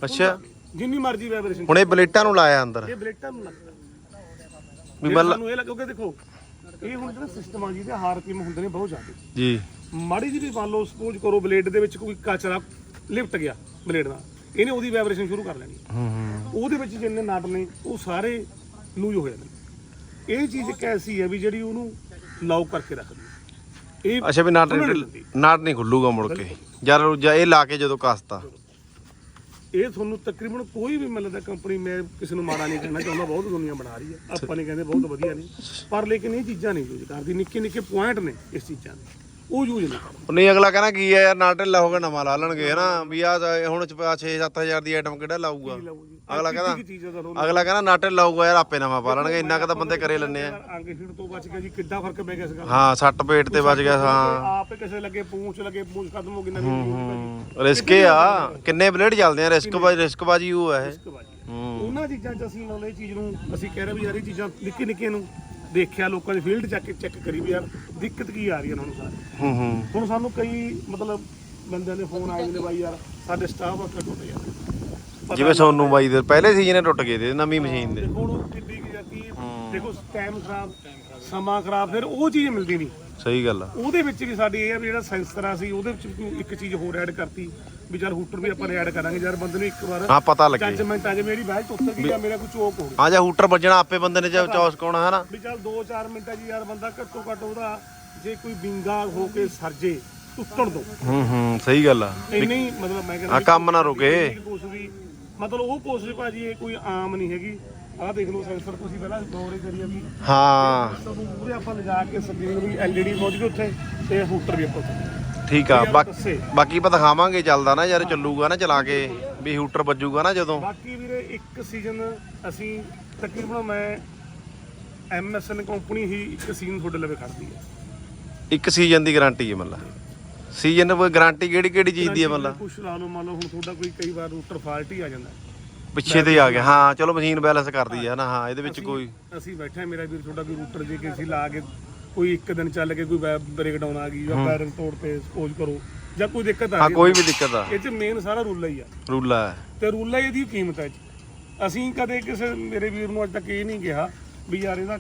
ਅੱਛਾ। ਜਿੰਨੀ ਮਰਜ਼ੀ ਵਾਈਬ੍ਰੇਸ਼ਨ ਹੁਣ ਇਹ ਬਲੇਟਾਂ ਨੂੰ ਲਾਇਆ ਅੰਦਰ। ਇਹ ਬਲੇਟਾਂ ਨੂੰ ਲੱਗਦਾ ਵੀ ਲਾ ਸਾਨੂੰ ਇਹ ਲੱਗੋਗੇ ਦੇਖੋ ਇਹ ਹੁਣ ਜਿਹੜਾ ਸਿਸਟਮ ਆ ਜਿਹਦੇ ਹਾਰ ਕੀਮ ਹੁੰਦੇ ਨੇ ਬਹੁਤ ਜ਼ਿਆਦਾ। ਜੀ। ਮਾੜੀ ਜਿਹੀ ਵੀ ਮੰਨ ਲਓ ਸਪੋਜ਼ ਕਰੋ ਬਲੇਡ ਦੇ ਵਿੱਚ ਕੋਈ ਕਚਰਾ ਲਿਫਟ ਗਿਆ ਬਲੇਡ ਨਾਲ ਇਹਨੇ ਉਹਦੀ ਵਾਈਬ੍ਰੇਸ਼ਨ ਸ਼ੁਰੂ ਕਰ ਲੈਣੀ। ਹੂੰ ਹੂੰ। ਉਹਦੇ ਵਿੱਚ ਜਿੰਨੇ ਨਟ ਨੇ ਉਹ ਸਾਰੇ ਲੂਜ਼ ਹੋ ਜਾਂਦੇ ਇਹ ਚੀਜ਼ ਇੱਕ ਐਸੀ ਹੈ ਵੀ ਜਿਹੜੀ ਉਹਨੂੰ ਲੌਕ ਕਰਕੇ ਰੱਖਦੀ। ਇਹ ਅੱਛਾ ਵੀ ਨਾਟ। ਨਾਟ ਨਹੀਂ ਖੁੱਲੂਗਾ ਮੁੜ ਕੇ। ਯਾਰ ਜਾਂ ਇਹ ਲਾ ਕੇ ਜਦੋਂ ਕਸਤਾ। ਇਹ ਤੁਹਾਨੂੰ ਤਕਰੀਬਨ ਕੋਈ ਵੀ ਮਿਲਦਾ ਕੰਪਨੀ ਮੈਂ ਕਿਸੇ ਨੂੰ ਮਾੜਾ ਨਹੀਂ ਕਹਿਣਾ ਚਾਹੁੰਦਾ, ਬਹੁਤ ਦੁਨੀਆ ਬਣਾ ਰਹੀ ਹੈ। ਆਪਾਂ ਨਹੀਂ ਕਹਿੰਦੇ ਬਹੁਤ ਵਧੀਆ ਨੇ ਪਰ ਲੇਕਿਨ ਇਹ ਚੀਜ਼ਾਂ ਨਹੀਂ ਯੂਜ਼ ਕਰਦੀ। ਨਿੱਕੇ ਨਿੱਕੇ ਪੁਆਇੰਟ ਨੇ ਇਸ ਚੀਜ਼ਾਂ ਦੇ। ਉਹ ਯੂਜ਼ ਨਹੀਂ ਕਰਦੇ ਨਹੀਂ ਅਗਲਾ ਕਹਿੰਦਾ ਕੀ ਆ ਯਾਰ ਨਾਟ ਢਿੱਲਾ ਹੋ ਗਿਆ ਨਵਾਂ ਲਾ ਲੈਣਗੇ ਹਨਾ ਵੀ ਆ ਹੁਣ 6-7000 ਦੀ ਆਈਟਮ ਕਿਹੜਾ ਲਾਊਗਾ? ਅਗਲਾ ਕੀ ਕਹਿੰਦਾ ਅਗਲਾ ਕਹਿੰਦਾ ਨਾਟ ਢਿੱਲਾ ਹੋਊਗਾ ਯਾਰ ਆਪੇ ਨਵਾਂ ਪਾ ਲੈਣਗੇ ਇੰਨਾ ਕੁ ਤਾਂ ਬੰਦੇ ਕਰੇ ਲੈਣੇ ਆ। ਅੰਗ ਹੀੜ ਤੋਂ ਬਚ ਗਿਆ ਜੀ ਕਿੱਡਾ ਫ਼ਰਕ ਪੈ ਗਿਆ ਦਾ। ਹਾਂ ਸੱਟ ਪੇਟ ਤੇ ਵੱਜ ਗਿਆ ਹਾਂ। ਆਪ ਕਿਸੇ ਲੱਗੇ ਪੂੰਛ ਲੱਗੇ ਪੂੰਛ ਖਤਮ ਹੋ ਗਈ ਪੂੰਛ ਰਿਸਕ ਆ ਕਿੰਨੇ ਬਲੇਡ ਚੱਲਦੇ ਆ ਰਿਸਕ ਬਾਜੀ ਰਿਸਕ ਬਾਜੀ ਉਹ ਹੈ। ਉਹਨਾਂ ਚੀਜ਼ਾਂ 'ਚ ਅਸੀਂ ਮਤਲਬ ਇਹ ਚੀਜ਼ ਨੂੰ ਅਸੀਂ ਕਹਿ ਰਹੇ ਵੀ ਯਾਰ ਇਹ ਚੀਜ਼ਾਂ ਨਿੱਕੇ ਨਿੱਕੇ ਨੂੰ ਦੇਖਿਆ ਲੋਕਾਂ ਦੀ ਫੀਲਡ ਚੱਕ ਚੈੱਕ ਕਰੀ ਵੀ ਯਾਰ ਦਿੱਕਤ ਕੀ ਆ ਰਹੀ ਹੈ ਉਹਨਾਂ ਨੂੰ ਸਾਰੇ? ਹੂੰ ਹੂੰ। ਹੁਣ ਸਾਨੂੰ ਕਈ ਮਤਲਬ ਬੰਦਿਆਂ ਦੇ ਫੋਨ ਆਏ ਨੇ ਬਾਈ ਯਾਰ ਸਾਡੇ ਸਟਾਫ ਅੱਖਾਂ ਟੁੱਟ ਜਾਂਦੇ ਜਿਵੇਂ ਸੋਨੂ ਬਾਈ ਦੇ ਪਹਿਲੇ ਸੀਜ਼ਨ ਟੁੱਟ ਗਏ ਤੇ ਨਵੀਂ ਮਸ਼ੀਨ ਦੇ। ਤੇ ਹੁਣ ਕਿੱਡੀ ਕੀ ਜਾਂਦੀ ਦੇਖੋ ਟਾਈਮ ਖਰਾਬ ਸਮਾਂ ਖਰਾਬ ਫਿਰ ਉਹ ਚੀਜ਼ ਮਿਲਦੀ ਨਹੀਂ। ਸਹੀ ਗੱਲ ਆ। ਉਹਦੇ ਵਿੱਚ ਵੀ ਸਾਡੀ ਇਹ ਆ ਵੀ ਜਿਹੜਾ ਸੈਂਸਰ ਆ ਸੀ ਉਹਦੇ ਵਿੱਚ ਵੀ ਇੱਕ ਚੀਜ਼ ਹੋਰ ਐਡ ਕਰਤੀ। ਵੀ ਚੱਲ ਹੂਟਰ ਵੀ ਆਪਾਂ ਐਡ ਕਰਾਂਗੇ ਯਾਰ ਬੰਦੇ ਨੂੰ ਇੱਕ ਵਾਰ ਹਾਂ ਪਤਾ ਲੱਗੇ। ਜੱਜਮੈਂਟ ਆ ਜੇ ਮੇਰੀ ਬੈਲਟ ਉੱਤਰ ਗਈ ਜਾਂ ਮੇਰਾ ਕੋਈ ਚੋਕ ਹੋ ਗਿਆ ਆ ਜਾ ਹੂਟਰ ਵੱਜਣਾ ਆਪੇ ਬੰਦੇ ਨੇ ਚ- ਚੌਸ ਕੋਣਾ ਹਨਾ? ਵੀ ਚੱਲ 2-4 ਮਿੰਟਾਂ 'ਚ ਯਾਰ ਬੰਦਾ ਘੱਟੋ ਘੱਟ ਉਹਦਾ ਜੇ ਕੋਈ ਵਿੰਗਾ ਹੋ ਕੇ ਸਰਜੇ ਟੁੱਟਣ ਦੋ। ਹੂੰ ਹੂੰ ਸਹੀ ਗੱਲ ਆ। ਇੰਨੇ ਹੀ ਮਤਲਬ ਮੈਂ ਕਹਿੰਦਾ ਆ ਕੰਮ ਨਾ ਰੁਕੇ। ਕੋਸ਼ਿਸ਼ ਵੀ ਮਤਲਬ ਉਹ ਕੋਸ਼ਿਸ਼ ਭਾਜੀ ਇਹ ਕੋਈ ਆਮ ਨਹੀਂ ਹੈਗੀ। ਆਹ ਦੇਖ ਲਓ ਸੈਂਸਰ ਤੁਸੀਂ ਪਹਿਲਾਂ ਦੌਰੇ ਕਰੀਏ ਵੀ ਹਾਂ। ਤੁਹਾਨੂੰ ਪੂਰੇ ਆਪਾਂ ਲਿਜਾ ਕੇ ਸਕਰੀਨ ਵੀ ਐਲਈਡੀ ਪਹੁੰਚ ਗਈ ਉੱਥੇ ਤੇ ਹੂਟਰ ਵੀ ਆਪਾਂ। ਠੀਕ ਆ ਬਾਕੀ ਦੱਸੇ। ਬਾਕੀ ਆਪਾਂ ਦਿਖਾਵਾਂਗੇ ਚੱਲਦਾ ਨਾ ਯਾਰ ਚੱਲੂਗਾ ਨਾ ਚਲਾ ਕੇ ਵੀ ਹੂਟਰ ਵੱਜੂਗਾ ਨਾ ਜਦੋਂ। ਬਾਕੀ ਵੀਰੇ ਇੱਕ ਸੀਜ਼ਨ ਅਸੀਂ ਤਕਰੀਬਨ ਮੈਂ ਐਮਐਸਐਨ ਕੰਪਨੀ ਹੀ ਇੱਕ ਸੀਜ਼ਨ ਤੁਹਾਡੇ ਲਵੇ ਖੜਦੀ ਹੈ ਇੱਕ ਸੀਜ਼ਨ ਦੀ ਗਾਰੰਟੀ ਹੈ ਮਤਲਬ। ਸੀਜ਼ਨ ਕੋਈ ਗਾਰੰਟੀ ਕਿਹੜੀ ਕਿਹੜੀ ਚੀਜ਼ ਦੀ ਹੈ ਮਤਲਬ? ਕੁਛ ਲਾ ਲਓ ਮੰਨ ਲਓ ਹੁਣ ਤੁਹਾਡਾ ਕੋਈ ਕਈ ਵਾਰ ਰੂਟਰ ਫਾਲਟ ਹੀ ਆ ਜਾਂਦਾ। ਪਿੱਛੇ ਤੇ ਆ ਗਿਆ। ਹਾਂ ਚਲੋ ਮਸ਼ੀਨ ਬੈਲੈਂਸ ਕਰਦੀ ਹੈ ਨਾ ਹਾਂ ਇਹਦੇ ਵਿੱਚ ਕੋਈ ਅਸੀਂ ਬੈਠੇ ਹਾਂ, ਮੇਰਾ ਵੀਰ ਤੁਹਾਡਾ ਕੋਈ ਰੂਟਰ ਜੇ ਕਿਸੇ ਲਾ ਕੇ ਕੋਈ ਇੱਕ ਦਿਨ ਚੱਲ ਕੇ ਕੋਈ ਬ੍ਰੇਕ ਡਾਊਨ ਆ ਗਈ ਜਾਂ ਬੈਰਿੰਗ ਤੋੜ ਤੇ ਸਪੋਜ਼ ਕਰੋ ਜਾਂ ਕੋਈ ਦਿੱਕਤ ਆ ਹਾਂ ਗਈ। ਕੋਈ ਵੀ ਦਿੱਕਤ ਆ। ਇਹ ਚ ਮੇਨ ਸਾਰਾ ਰੂਲਾ ਹੀ ਆ। ਰੂਲਾ ਹੈ। ਤੇ ਰੂਲਾ ਹੀ ਇਹਦੀ ਕੀਮਤ ਹੈ ਜੀ। ਅਸੀਂ ਕਦੇ ਕਿਸੇ ਮੇਰੇ ਵੀਰ ਨੂੰ ਅੱਜ ਤੱਕ ਇਹ ਨਹੀਂ ਕਿਹਾ ਵੀ ਯਾਰ ਇਹਦਾ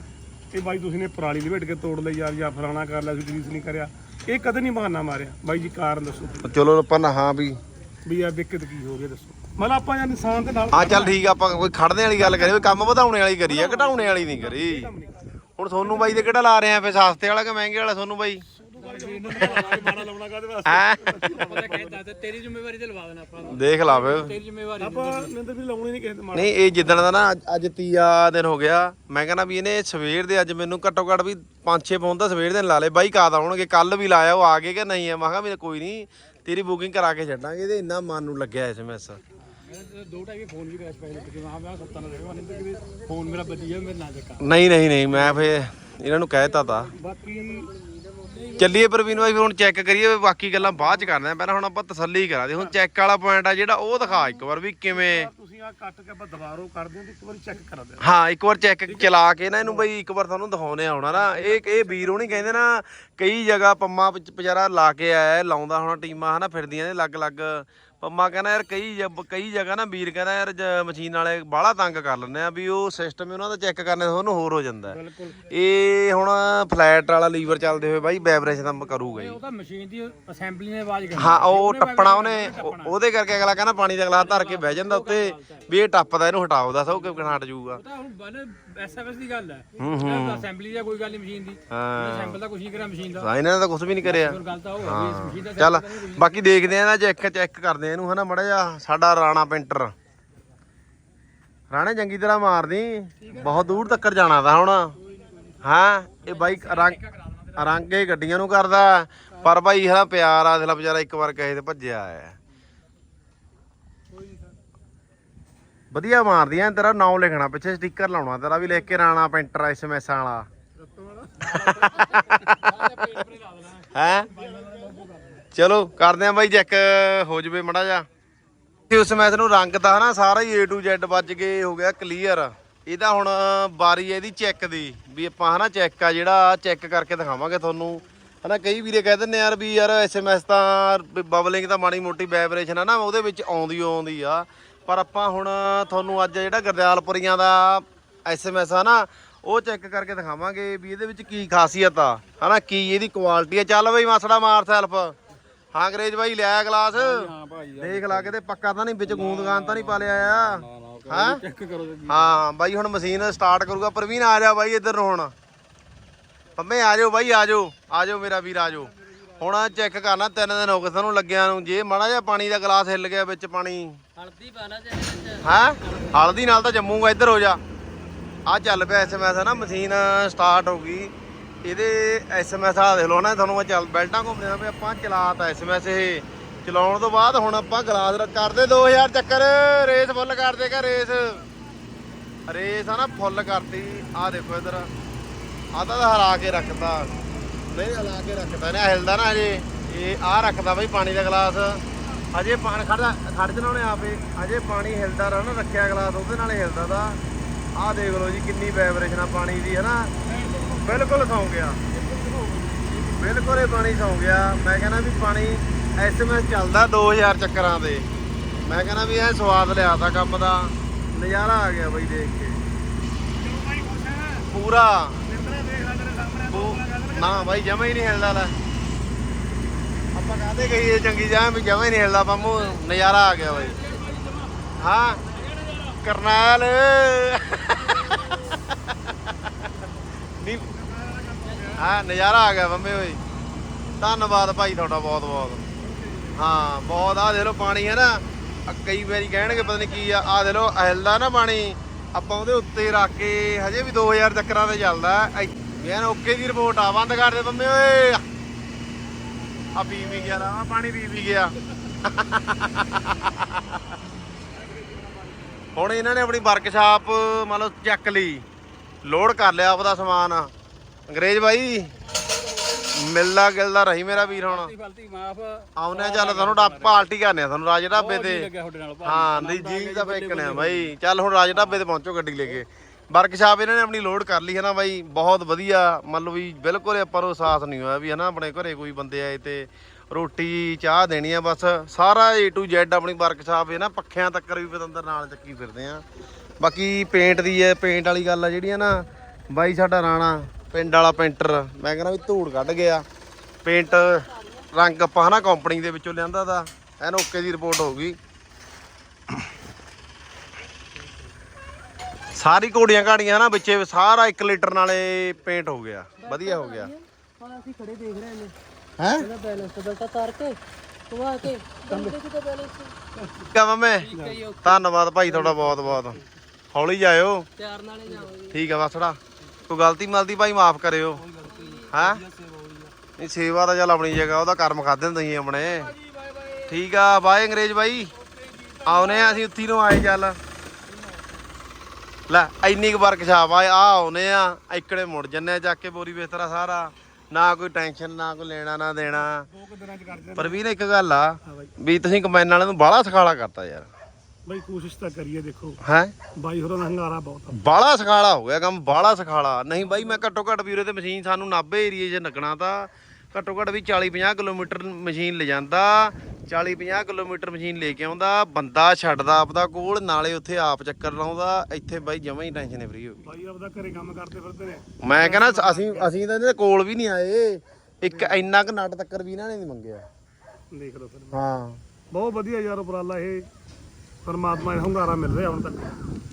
ਇਹ ਬਾਈ ਤੁਸੀਂ ਨੇ ਪਰਾਲੀ ਲਪੇਟ ਕੇ ਤੋੜ ਲਈ ਯਾਰ ਜਾਂ ਫਲਾਣਾ ਕਰ ਲਿਆ ਸੀ ਗਰੀਸ ਨਹੀਂ ਕਰਿਆ। ਇਹ ਕਦੇ ਨਹੀਂ ਬਹਾਨਾ ਮਾਰਿਆ। ਬਾਈ ਜੀ ਕਾਰਨ ਦੱਸੋ। ਚਲੋ ਆਪਾਂ ਨਾ ਹਾਂ ਵੀ। ਵੀ ਯਾਰ ਦਿੱਕਤ ਕੀ ਹੋ ਗਈ ਦੱਸੋ। ਮਤਲਬ ਆਪਾਂ ਜਾਂ ਇਨਸਾਨ ਦੇ ਨਾਲ ਹਾਂ ਚੱਲ ਠੀਕ ਆ ਆਪਾਂ ਕੋਈ ਖੜਨੇ ਵਾਲੀ ਗੱਲ ਕਰੀਏ ਕੋਈ ਕੰਮ ਵਧਾਉਣੇ ਵਾਲੀ ਕਰੀ ਆ ਘਟਾਉਣੇ ਵਾਲੀ ਨਹੀਂ ਕਰੀ। ਹੁਣ ਸੋਨੂੰ ਬਾਈ ਦੇ ਕਿਹੜਾ ਲਾ ਰਹੇ ਆ? ਫੇ ਸਸਤੇ ਵਾਲਾ ਕਿ ਮਹਿੰਗੇ ਵਾਲਾ ਸੋਨੂੰ ਬਾਈ? ਤੇਰੀ ਜ਼ਿੰਮੇਵਾਰੀ ਤੇ ਲਵਾ ਦੇਣਾ ਆਪਾਂ ਦੇਖ ਲਾ ਵੇ ਤੇਰੀ ਜ਼ਿੰਮੇਵਾਰੀ ਆਪਾਂ ਨਿੰਦਰ ਵੀ ਲਾਉਣੀ ਨਹੀਂ ਕਿਸੇ ਦੇ ਮਾਰਾ ਨਹੀਂ ਇਹ ਜਿੱਦਣ ਦਾ ਨਾ ਅੱਜ- ਅੱਜ ਤੀਆ ਦਿਨ ਹੋ ਗਿਆ। ਮੈਂ ਕਹਿੰਦਾ ਵੀ ਇਹਨੇ ਸਵੇਰ ਦੇ ਅੱਜ ਮੈਨੂੰ ਘੱਟੋ ਘੱਟ ਵੀ 5-6 ਫੋਨ ਤਾਂ ਸਵੇਰ ਦੇ ਲਾ ਲਏ। ਬਾਈ ਕਾਦ ਆਉਣਗੇ? ਕੱਲ ਵੀ ਲਾਇਆ, ਉਹ ਆ ਗਏ ਕਿ ਨਹੀਂ ਆ? ਮੈਂ ਕਿਹਾ ਵੀ ਕੋਈ ਨਹੀਂ, ਤੇਰੀ ਬੁਕਿੰਗ ਕਰਾ ਕੇ ਛੱਡਾਂਗੇ। ਤੇ ਇੰਨਾ ਮਨ ਨੂੰ ਲੱਗਿਆ ਐਸਐਮਐਸ ਦੋ ਢਾਈ ਫੋਨ ਵੀ ਕਰਿਆ ਪਹਿਲੇ ਕਿ ਹਾਂ ਮੈਂ ਸੁੱਤਾ ਨਾ ਦੇਖੋ ਨਹੀਂ ਕਿ ਫੋਨ ਮੇਰਾ ਵਧੀਆ ਮੇਰੇ ਨਾਲ ਚੱਕਾ ਨਹੀਂ ਨਹੀਂ ਨਹੀਂ ਮੈਂ ਫੇ ਇਹਨਾਂ ਨੂੰ ਕਹਿਤਾ ਤਾ। ਬਾਕੀ ਚੱਲੀਏ ਪ੍ਰਵੀਨ ਬਾਈ, ਫਿਰ ਹੁਣ ਚੈੱਕ ਕਰੀਏ, ਵੀ ਬਾਕੀ ਗੱਲਾਂ ਬਾਅਦ ਚ ਕਰਦੇ ਆ ਪਹਿਲਾਂ ਹੁਣ ਆਪਾਂ ਤਸੱਲੀ ਕਰਾ। ਦੇ ਹੁਣ ਚੈੱਕ ਵਾਲਾ ਪੁਆਇੰਟ ਆ ਜਿਹੜਾ, ਉਹ ਦਿਖਾ ਇੱਕ ਵਾਰ ਵੀ ਕਿਵੇਂ। ਤੁਸੀਂ ਆ ਕੱਟ ਕੇ ਆਪਾਂ ਦੁਬਾਰੋਂ ਕਰਦੇ ਹਾਂ ਤੇ ਇੱਕ ਵਾਰੀ ਚੈੱਕ ਕਰਾ ਦੇ ਹਾਂ ਇੱਕ ਵਾਰ ਚੈੱਕ ਚਲਾ ਕੇ ਨਾ ਇਹਨੂੰ ਬਈ, ਇੱਕ ਵਾਰ ਤੁਹਾਨੂੰ ਦਿਖਾਉਣੇ ਆਉਣਾ ਨਾ। ਇਹ ਇਹ ਵੀਰ ਹੋਣੀ ਕਹਿੰਦੇ ਨਾ, ਕਈ ਜਗ੍ਹਾ ਪੰਮਾ ਵਿਚ ਵਿਚਾਰਾ ਲਾ ਕੇ ਆਇਆ, ਲਾਉਂਦਾ ਹੋਣਾ ਟੀਮਾਂ ਹਨਾ ਫਿਰਦੀਆਂ ਨੇ ਅਲੱਗ-ਅਲੱਗ। ਪੰਮਾ ਕਹਿੰਦਾ ਯਾਰ ਕਈ ਕਈ ਜਗ੍ਹਾ ਨਾ ਵੀਰ ਕਹਿੰਦਾ ਯਾਰ ਜ- ਮਸ਼ੀਨ ਵਾਲੇ ਬਾਹਲਾ ਤੰਗ ਕਰ ਲੈਂਦੇ ਆ ਵੀ ਉਹ ਸਿਸਟਮ ਉਹਨਾਂ ਦਾ ਚੈੱਕ ਕਰਨੇ ਤੋਂ ਉਹਨੂੰ ਹੋਰ ਹੋ ਜਾਂਦਾ ਹੈ। ਬਿਲਕੁਲ। ਇਹ ਹੁਣ ਫਲੈਟ ਵਾਲਾ ਲੀਵਰ ਚੱਲਦੇ ਹੋਏ ਬਾਈ ਵਾਈਬ੍ਰੇਸ਼ਨ ਤਾਂ ਕਰੂਗਾ ਹੀ। ਉਹ ਤਾਂ ਮਸ਼ੀਨ ਦੀ ਅਸੈਂਬਲੀ ਨੇ ਆਵਾਜ਼ ਕਰਨੀ। ਹਾਂ ਉਹ ਟੱਪਣਾ ਉਹਨੇ ਉਹ- ਉਹਦੇ ਕਰਕੇ ਅਗਲਾ ਕਹਿੰਦਾ ਪਾਣੀ ਦਾ ਗਲਾਸ ਧਰ ਕੇ ਬਹਿ ਜਾਂਦਾ ਉੱਤੇ ਵੀ ਇਹ ਟੱਪਦਾ ਇਹਨੂੰ ਹਟਾਓ ਦੱਸ ਉਹ ਕਿਵੇਂ ਹਟ ਜਾਊਗਾ। ਉਹ ਤਾਂ ਹੁਣ ਬਨ ਐਸਐਫਐਸ ਦੀ ਗੱਲ ਹੈ। ਹੂੰ, ਹੂੰ। ਅਸੈਂਬਲੀ ਦਾ ਕੋਈ ਗੱਲ ਨਹੀਂ ਮਸ਼ੀਨ ਦੀ। ਹਾਂ। ਅਸੈਂਬਲ ਦਾ ਕੁਝ ਨਹੀਂ ਕਰਿਆ ਮਸ਼ੀਨ ਦਾ। ਤਾਂ ਇਹਨਾਂ ਨੇ ਤਾਂ ਕੁਝ ਵੀ ਨਹੀਂ ਕਰਿਆ। ਹੋਰ ਗੱਲ ਤਾਂ ਉਹ ਹੈ ਵੀ ਇਸ ਮਸ਼ੀਨ ਦਾ ਚੱਲ ਬਾਕੀ ਦੇਖਦੇ ਆ ਨਾ ਚੈੱਕ ਚੈੱਕ ਕਰਦੇ ਆ ਇਹਨੂੰ ਹਨਾ ਮੜਾ ਜਾ ਸਾਡਾ ਰਾਣਾ ਪੈਂਟਰ ਰਾਣੇ ਚੰਗੀ ਤਰ੍ਹਾਂ ਮਾਰਦੀ। ਬਹੁਤ ਦੂਰ ਤੱਕ ਜਾਣਾ ਤਾਂ ਹੁਣ। ਹਾਂ? ਇਹ ਬਾਈਕ ਰੰਗ ਰੰਗ ਗੱਡੀਆਂ ਨੂੰ ਕਰਦਾ। ਪਰ ਭਾਈ ਹਲਾ ਪਿਆਰ ਆ ਦਿਲਾ ਵਿਚਾਰਾ ਇੱਕ ਵਾਰ ਕਹੇ ਤੇ ਭੱਜਿਆ ਆਇਆ। ਵਧੀਆ ਮਾਰਦੀਆਂ, ਤੇਰਾ ਨਾਮ ਲਿਖਣਾ, ਪਿੱਛੇ ਸਟicker ਲਾਉਣਾ, ਤੇਰਾ ਵੀ ਲਿਖ ਕੇ ਰਾਣਾ ਪੈਂਟਰ ਐਸਐਮਐਸ ਵਾਲਾ। ਹੈ? ਚਲੋ, ਕਰਦੇ ਆਂ ਬਾਈ ਚੈੱਕ ਹੋ ਜਵੇ ਮੜਾ ਜਾ ਤੇ ਉਸ ਮੈਚ ਨੂੰ ਰੰਗ ਦਾ ਨਾ ਸਾਰਾ ਹੀ A to Z ਵੱਜ ਕੇ ਹੋ ਗਿਆ ਕਲੀਅਰ ਇਹਦਾ ਹੁਣ ਬਾਰੀ ਹੈ ਇਹਦੀ ਚੈੱਕ ਦੀ, ਵੀ ਆਪਾਂ ਹਨਾ ਚੈੱਕ ਆ ਜਿਹੜਾ ਚੈੱਕ ਕਰਕੇ ਦਿਖਾਵਾਂਗੇ ਤੁਹਾਨੂੰ। ਹਨਾ ਕਈ ਵੀਰੇ ਕਹਿ ਦਿੰਦੇ ਯਾਰ ਵੀ ਯਾਰ ਐਸਐਮਐਸ ਤਾਂ ਬਬਲਿੰਗ ਤਾਂ ਮਾੜੀ ਮੋਟੀ ਵਾਈਬ੍ਰੇਸ਼ਨ ਆ ਨਾ, ਉਹਦੇ ਵਿੱਚ ਆਉਂਦੀ ਆਉਂਦੀ ਆ। ਪਰ ਆਪਾਂ ਹੁਣ ਤੁਹਾਨੂੰ ਅੱਜ ਜਿਹੜਾ ਗਰਦਿਆਲਪੁਰੀਆਂ ਦਾ ਐਸਐਮਐਸ ਆ ਨਾ ਉਹ ਚੈੱਕ ਕਰਕੇ ਦਿਖਾਵਾਂਗੇ ਵੀ ਇਹਦੇ ਵਿੱਚ ਕੀ ਖਾਸੀਅਤ ਆ। ਹਨਾ ਕੀ ਇਹਦੀ ਕੁਆਲਿਟੀ ਆ। ਚੱਲ ਬਈ ਮਾਸੜਾ ਮਾਰ ਸੈਲਫ। ਹਾਂ ਅੰਗਰੇਜ਼ ਬਾਈ ਲਿਆ ਗਲਾਸ। ਹਾਂ ਭਾਈ ਦੇਖ। ਲਾ ਕਿਤੇ ਪੱਕਾ ਤਾਂ ਨਹੀਂ ਵਿੱਚ ਗੂੰਦਗਾਨ ਤਾਂ ਨਹੀਂ ਪਾ ਲਿਆ ਆ। ਹਾਂ? ਤੇ ਹਾਂ ਬਾਈ ਹੁਣ ਮਸ਼ੀਨ ਸਟਾਰਟ ਕਰੂਗਾ ਪ੍ਰਵੀਨ ਆ ਜਾ ਬਾਈ ਇੱਧਰ ਨੂੰ ਹੁਣ। ਪੰਮੇ ਆ ਜਾਓ ਬਾਈ ਆ ਜਾਓ। ਆ ਜਾਓ ਮੇਰਾ ਵੀਰ ਆ ਜਾਓ। ਹੁਣ ਚੈੱਕ ਕਰਨਾ ਤਿੰਨ ਦਿਨ ਹੋ ਗਏ ਸਾਨੂੰ ਲੱਗਿਆ ਨੂੰ। ਜੇ ਮਾੜਾ ਜਿਹਾ ਪਾਣੀ ਦਾ ਗਲਾਸ ਹਿੱਲ ਗਿਆ ਵਿੱਚ ਪਾਣੀ। ਹਲਦੀ ਪਾਣਾ ਚਾਹੀਦਾ ਵਿੱਚ। ਹੈ? ਹਲਦੀ ਨਾਲ ਤਾਂ ਜੰਮੂਗਾ, ਇੱਧਰ ਹੋ ਜਾ। ਆ ਚੱਲ ਪਿਆ ਐਸਐਮਐਸ ਹੈ ਨਾ ਮਸ਼ੀਨ ਸਟਾਰਟ ਹੋ ਗਈ। ਇਹਦੇ ਐਸਐਮਐਸ ਆ ਦੇਖ ਲਓ ਨਾ ਤੁਹਾਨੂੰ ਮੈਂ ਚੱਲ ਬੈਲਟਾਂ ਘੁੰਮਦੇ ਪਏ ਆਪਾਂ ਚਲਾਤਾ ਐਸਐਮਐਸ ਇਹ। ਚਲਾਉਣ ਤੋਂ ਬਾਅਦ ਹੁਣ ਆਪਾਂ ਗਲਾਸ ਰ- ਕਰਦੇ 2000 ਚੱਕਰ। ਰੇਸ ਫੁੱਲ ਕਰ ਦੇਗਾ ਰੇਸ। ਰੇਸ ਆ ਨਾ ਫੁੱਲ ਕਰਤੀ। ਆ ਦੇਖੋ ਇਧਰ। ਆ ਤਾਂ ਹਰਾ ਕੇ ਰੱਖਦਾ ਨਹੀਂ, ਹਲਾ ਕੇ ਰੱਖਦਾ ਨਾ ਹਿਲਦਾ ਨਾ ਹਜੇ। ਇਹ ਆ ਰੱਖਦਾ ਬਈ ਪਾਣੀ ਦਾ ਗਲਾਸ ਹਜੇ ਪਾਣੀ ਖੜਦਾ ਖੜ ਜਣਾ ਉਹਨੇ ਆਪੇ। ਹਜੇ ਪਾਣੀ ਹਿਲਦਾ ਰਹਾ ਨਾ ਰੱਖਿਆ ਗਲਾਸ ਉਹਦੇ ਨਾਲ ਹਿਲਦਾ ਦਾ ਆਹ ਦੇਖ ਲਓ ਜੀ ਕਿੰਨੀ ਵਾਈਬ੍ਰੇਸ਼ਨ ਆ ਪਾਣੀ ਦੀ ਹੈ ਨਾ ਬਿਲਕੁਲ ਸੌਂ ਗਿਆ। ਬਿਲਕੁਲ ਇਹ ਪਾਣੀ ਸੌਂ ਗਿਆ। ਮੈਂ ਕਹਿੰਦਾ ਵੀ ਪਾਣੀ ਐਸਐਮਐਸ ਚੱਲਦਾ 2000 ਚੱਕਰਾਂ ਤੇ। ਮੈਂ ਕਹਿੰਦਾ ਵੀ ਇਹ ਸਵਾਦ ਲਿਆਤਾ ਕੰਮ ਦਾ। ਨਜ਼ਾਰਾ ਆ ਗਿਆ ਬਈ ਦੇਖ ਕੇ। ਪੂਰਾ। ਨਾ ਬਾਈ ਜਮਾ ਹੀ ਨਹੀਂ ਹਿਲਦਾ ਲੈ। ਆਪਾਂ ਕਹਦੇ ਗਈ ਇਹ ਚੰਗੀ ਜਾਂ ਵੀ ਜਮਾ ਹੀ ਨਹੀਂ ਹਿਲਦਾ ਪੰਮੂ ਨਜ਼ਾਰਾ ਆ ਗਿਆ ਬਾਈ। ਹਾਂ, ਕਰਨੈਲ। ਨਹੀਂ ਹਾਂ, ਨਜ਼ਾਰਾ ਆ ਗਿਆ ਬੰਮੇ ਓਏ ਧੰਨਵਾਦ ਭਾਈ ਤੁਹਾਡਾ ਬਹੁਤ ਬਹੁਤ। ਹਾਂ, ਬਹੁਤ ਆ ਦੇ ਲੋ ਪਾਣੀ ਹੈ ਨਾ ਕਈ ਵਾਰੀ ਕਹਿਣਗੇ, ਪਤਾ ਨਹੀਂ ਕੀ ਆ ਆ ਦੇ ਲੋ ਹਿਲਦਾ ਨਾ ਪਾਣੀ, ਆਪਾਂ ਉਹਦੇ ਉੱਤੇ ਰੱਖ ਕੇ ਹਜੇ ਵੀ 2000 ਚੱਕਰਾਂ ਤੇ ਚੱਲਦਾ। ਮੈਂ ਓਕੇ ਦੀ ਰਿਪੋਰਟ ਆ, ਬੰਦ ਕਰ ਦੇ ਬੰਮੇ ਓਏ। ਆ ਪੀ ਵੀ ਗਿਆ ਆ ਪਾਣੀ ਪੀ ਵੀ ਗਿਆ। ਹੁਣ ਇਹਨਾਂ ਨੇ ਆਪਣੀ ਵਰਕਸ਼ਾਪ ਮੰਨ ਲਓ ਚੱਕ ਲਈ ਲੋਡ ਕਰ ਲਿਆ ਆਪਦਾ ਸਮਾਨ। ਅੰਗਰੇਜ਼ ਬਾਈ ਮਿਲਦਾ ਗਿਲਦਾ ਰਹੀ ਮੇਰਾ ਵੀਰ ਹੁਣ। ਗਲਤੀ ਮਾਫ। ਆਉਨੇ ਚੱਲ ਤੁਹਾਨੂੰ ਡਾ ਪਾਰਟੀ ਕਰਨੇ ਆ ਤੁਹਾਨੂੰ ਰਾਜ ਢਾਬੇ ਤੇ। ਹਾਂ ਨਹੀਂ ਜੀ ਫੇਕਣੇ ਆ ਬਾਈ। ਚੱਲ ਹੁਣ ਰਾਜ ਢਾਬੇ ਤੇ ਪਹੁੰਚੋ ਗੱਡੀ ਲੈ ਕੇ। ਵਰਕਸ਼ਾਪ ਇਹਨਾਂ ਨੇ ਆਪਣੀ ਲੋਡ ਕਰ ਲਈ ਹੈ ਨਾ ਬਾਈ, ਬਹੁਤ ਵਧੀਆ। ਮਤਲਬ ਵੀ ਬਿਲਕੁਲ ਆਪਾਂ ਨੂੰ ਅਹਿਸਾਸ ਨਹੀਂ ਹੋਇਆ ਵੀ ਹੈ ਨਾ ਆਪਣੇ ਘਰੇ ਕੋਈ ਬੰਦੇ ਆਏ ਤੇ ਰੋਟੀ, ਚਾਹ ਦੇਣੀ ਆ ਬਸ। ਸਾਰਾ A to Z ਆਪਣੀ ਵਰਕਸ਼ਾਪ ਹੈ ਨਾ, ਪੱਖਿਆਂ ਤੱਕ ਵੀ ਪਤੰਦਰ ਨਾਲ ਚੱਕੀ ਫਿਰਦੇ ਆ। ਬਾਕੀ ਪੇਂਟ ਦੀ ਹੈ ਪੇਂਟ ਵਾਲੀ ਗੱਲ ਆ ਜਿਹੜੀ ਆ ਨਾ, ਬਾਈ ਸਾਡਾ ਰਾਣਾ, ਪਿੰਡ ਵਾਲਾ ਪੇਂਟਰ ਮੈਂ ਕਹਿੰਦਾ ਵੀ ਧੂੜ ਕੱਢ ਗਿਆ। ਪੇਂਟ ਰੰਗ ਆਪਾਂ ਹਨਾ ਕੰਪਨੀ ਦੇ ਵਿੱਚੋਂ ਲਿਆਂਦਾ ਦਾ ਐਨ ਓਕੇ ਦੀ ਰਿਪੋਰਟ ਹੋ ਗਈ ਸਾਰੀ ਘੋੜੀਆਂ ਘਾੜੀਆਂ ਨਾ ਵਿੱਚੇ ਸਾਰਾ 1 ਲੀਟਰ ਨਾਲੇ ਪੇਂਟ ਹੋ ਗਿਆ। ਵਧੀਆ ਹੋ ਗਿਆ। ਹਾਂ। ਅਸੀਂ ਖੜੇ ਦੇਖ ਰਹੇ ਨੇ। ਹੈ? ਇਹਦਾ ਬੈਲੈਂਸ ਬਲਟਾ ਤਾਰ ਕੇ ਤੂੰ ਆ ਕੇ ਕੰਦੇ ਕਿਤੇ ਬੈਲੈਂਸ ਕਿਆ ਮਮੇ। ਧੰਨਵਾਦ ਭਾਈ ਤੁਹਾਡਾ ਬਹੁਤ ਬਹੁਤ। ਹੌਲੀ ਜਾਇਓ। ਨਾਲੇ ਠੀਕ ਆ ਬਸੜਾ ਕੋਈ ਗਲਤੀ ਮਲਤੀ ਭਾਈ ਮਾਫ ਕਰਿਓ। ਹਾਂ? ਨਹੀਂ ਸੇਵਾ ਤਾਂ ਚੱਲ ਆਪਣੀ ਜਗ੍ਹਾ ਉਹਦਾ ਕਰਮ ਖਾਦੇ ਹੁੰਦੇ ਸੀ ਆਪਣੇ। ਠੀਕ ਆ ਬਾਏ ਅੰਗਰੇਜ਼ ਬਾਈ। ਆਉਨੇ ਆ ਅਸੀਂ ਉੱਥੀ ਨੂੰ ਆਏ ਚੱਲ। ਲੈ ਇੰਨੀ ਕੁ ਵਰਕਸ਼ਾਪ ਆ ਆ ਆਉਨੇ ਆ ਇਕੜੇ ਮੁੜ ਜੰਨੇ ਆ ਚੱਕ ਕੇ ਬੋਰੀ ਬਿਸਤਰਾ ਸਾਰਾ। ਨਾ ਕੋਈ ਟੈਨਸ਼ਨ ਨਾ ਕੋਈ ਲੈਣਾ ਨਾ ਦੇਣਾ। ਪਰ ਵੀਰ ਇੱਕ ਗੱਲ ਆ ਵੀ ਤੁਸੀਂ ਕਮੈਨ ਵਾਲਿਆਂ ਨੂੰ ਬਾਹਲਾ ਸਖਾਲਾ ਕਰਤਾ ਯਾਰ। ਬਈ ਕੋਸ਼ਿਸ਼ ਤਾਂ ਕਰੀਏ ਦੇਖੋ। ਹੈ? ਬਾਈ ਹੋਰਾਂ ਦਾ ਹੰਗਾਰਾ ਬਹੁਤ ਆ। ਬਾਲਾ ਸਖਾਲਾ ਹੋ ਗਿਆ ਕੰਮ ਬਾਲਾ ਸਖਾਲਾ। ਨਹੀਂ ਬਾਈ ਮੈਂ ਘੱਟੋ ਘੱਟ ਵੀਰੇ ਤੇ ਮਸ਼ੀਨ ਸਾਨੂੰ ਨਾਭੇ ਏਰੀਏ 'ਚ ਲੱਗਣਾ ਤਾਂ। ਘੱਟੋ ਘੱਟ ਵੀ 40 50 ਕਿਲੋਮੀਟਰ ਮਸ਼ੀਨ ਲੈ ਜਾਂਦਾ 40 50 ਕਿਲੋਮੀਟਰ ਮਸ਼ੀਨ ਲੈ ਕੇ ਆਉਂਦਾ ਬੰਦਾ ਛੱਡਦਾ ਆਪਦਾ ਕੋਲ ਨਾਲੇ ਉੱਥੇ ਆਪ ਚੱਕਰ ਲਾਉਂਦਾ ਇੱਥੇ ਬਾਈ ਜਮਾਂ ਹੀ ਟੈਨਸ਼ਨ ਫਰੀ ਹੋ ਗਈ। ਬਾਈ ਆਪਦਾ ਘਰੇ ਕੰਮ ਕਰਦੇ ਫਿਰਦੇ ਨੇ। ਮੈਂ ਕਹਿੰਦਾ ਅਸੀਂ ਅਸੀਂ ਤਾਂ ਇਹਦੇ ਕੋਲ ਵੀ ਨਹੀਂ ਆਏ। ਇੱਕ ਇੰਨਾ ਕੁ ਨਟ ਤੱਕਰ ਵੀ ਇਹਨਾਂ ਨੇ ਨਹੀਂ ਮੰਗਿਆ। ਦੇਖ ਲਓ ਫਿਰ। ਹਾਂ। ਬਹੁਤ ਵਧੀਆ ਯਾਰ ਉਪਰਾਲਾ ਇਹ। ਪਰਮਾਤਮਾ ਦਾ ਹੰਗਾਰਾ ਮਿਲ ਰਿਹਾ ਹੁਣ ਤੱਕ।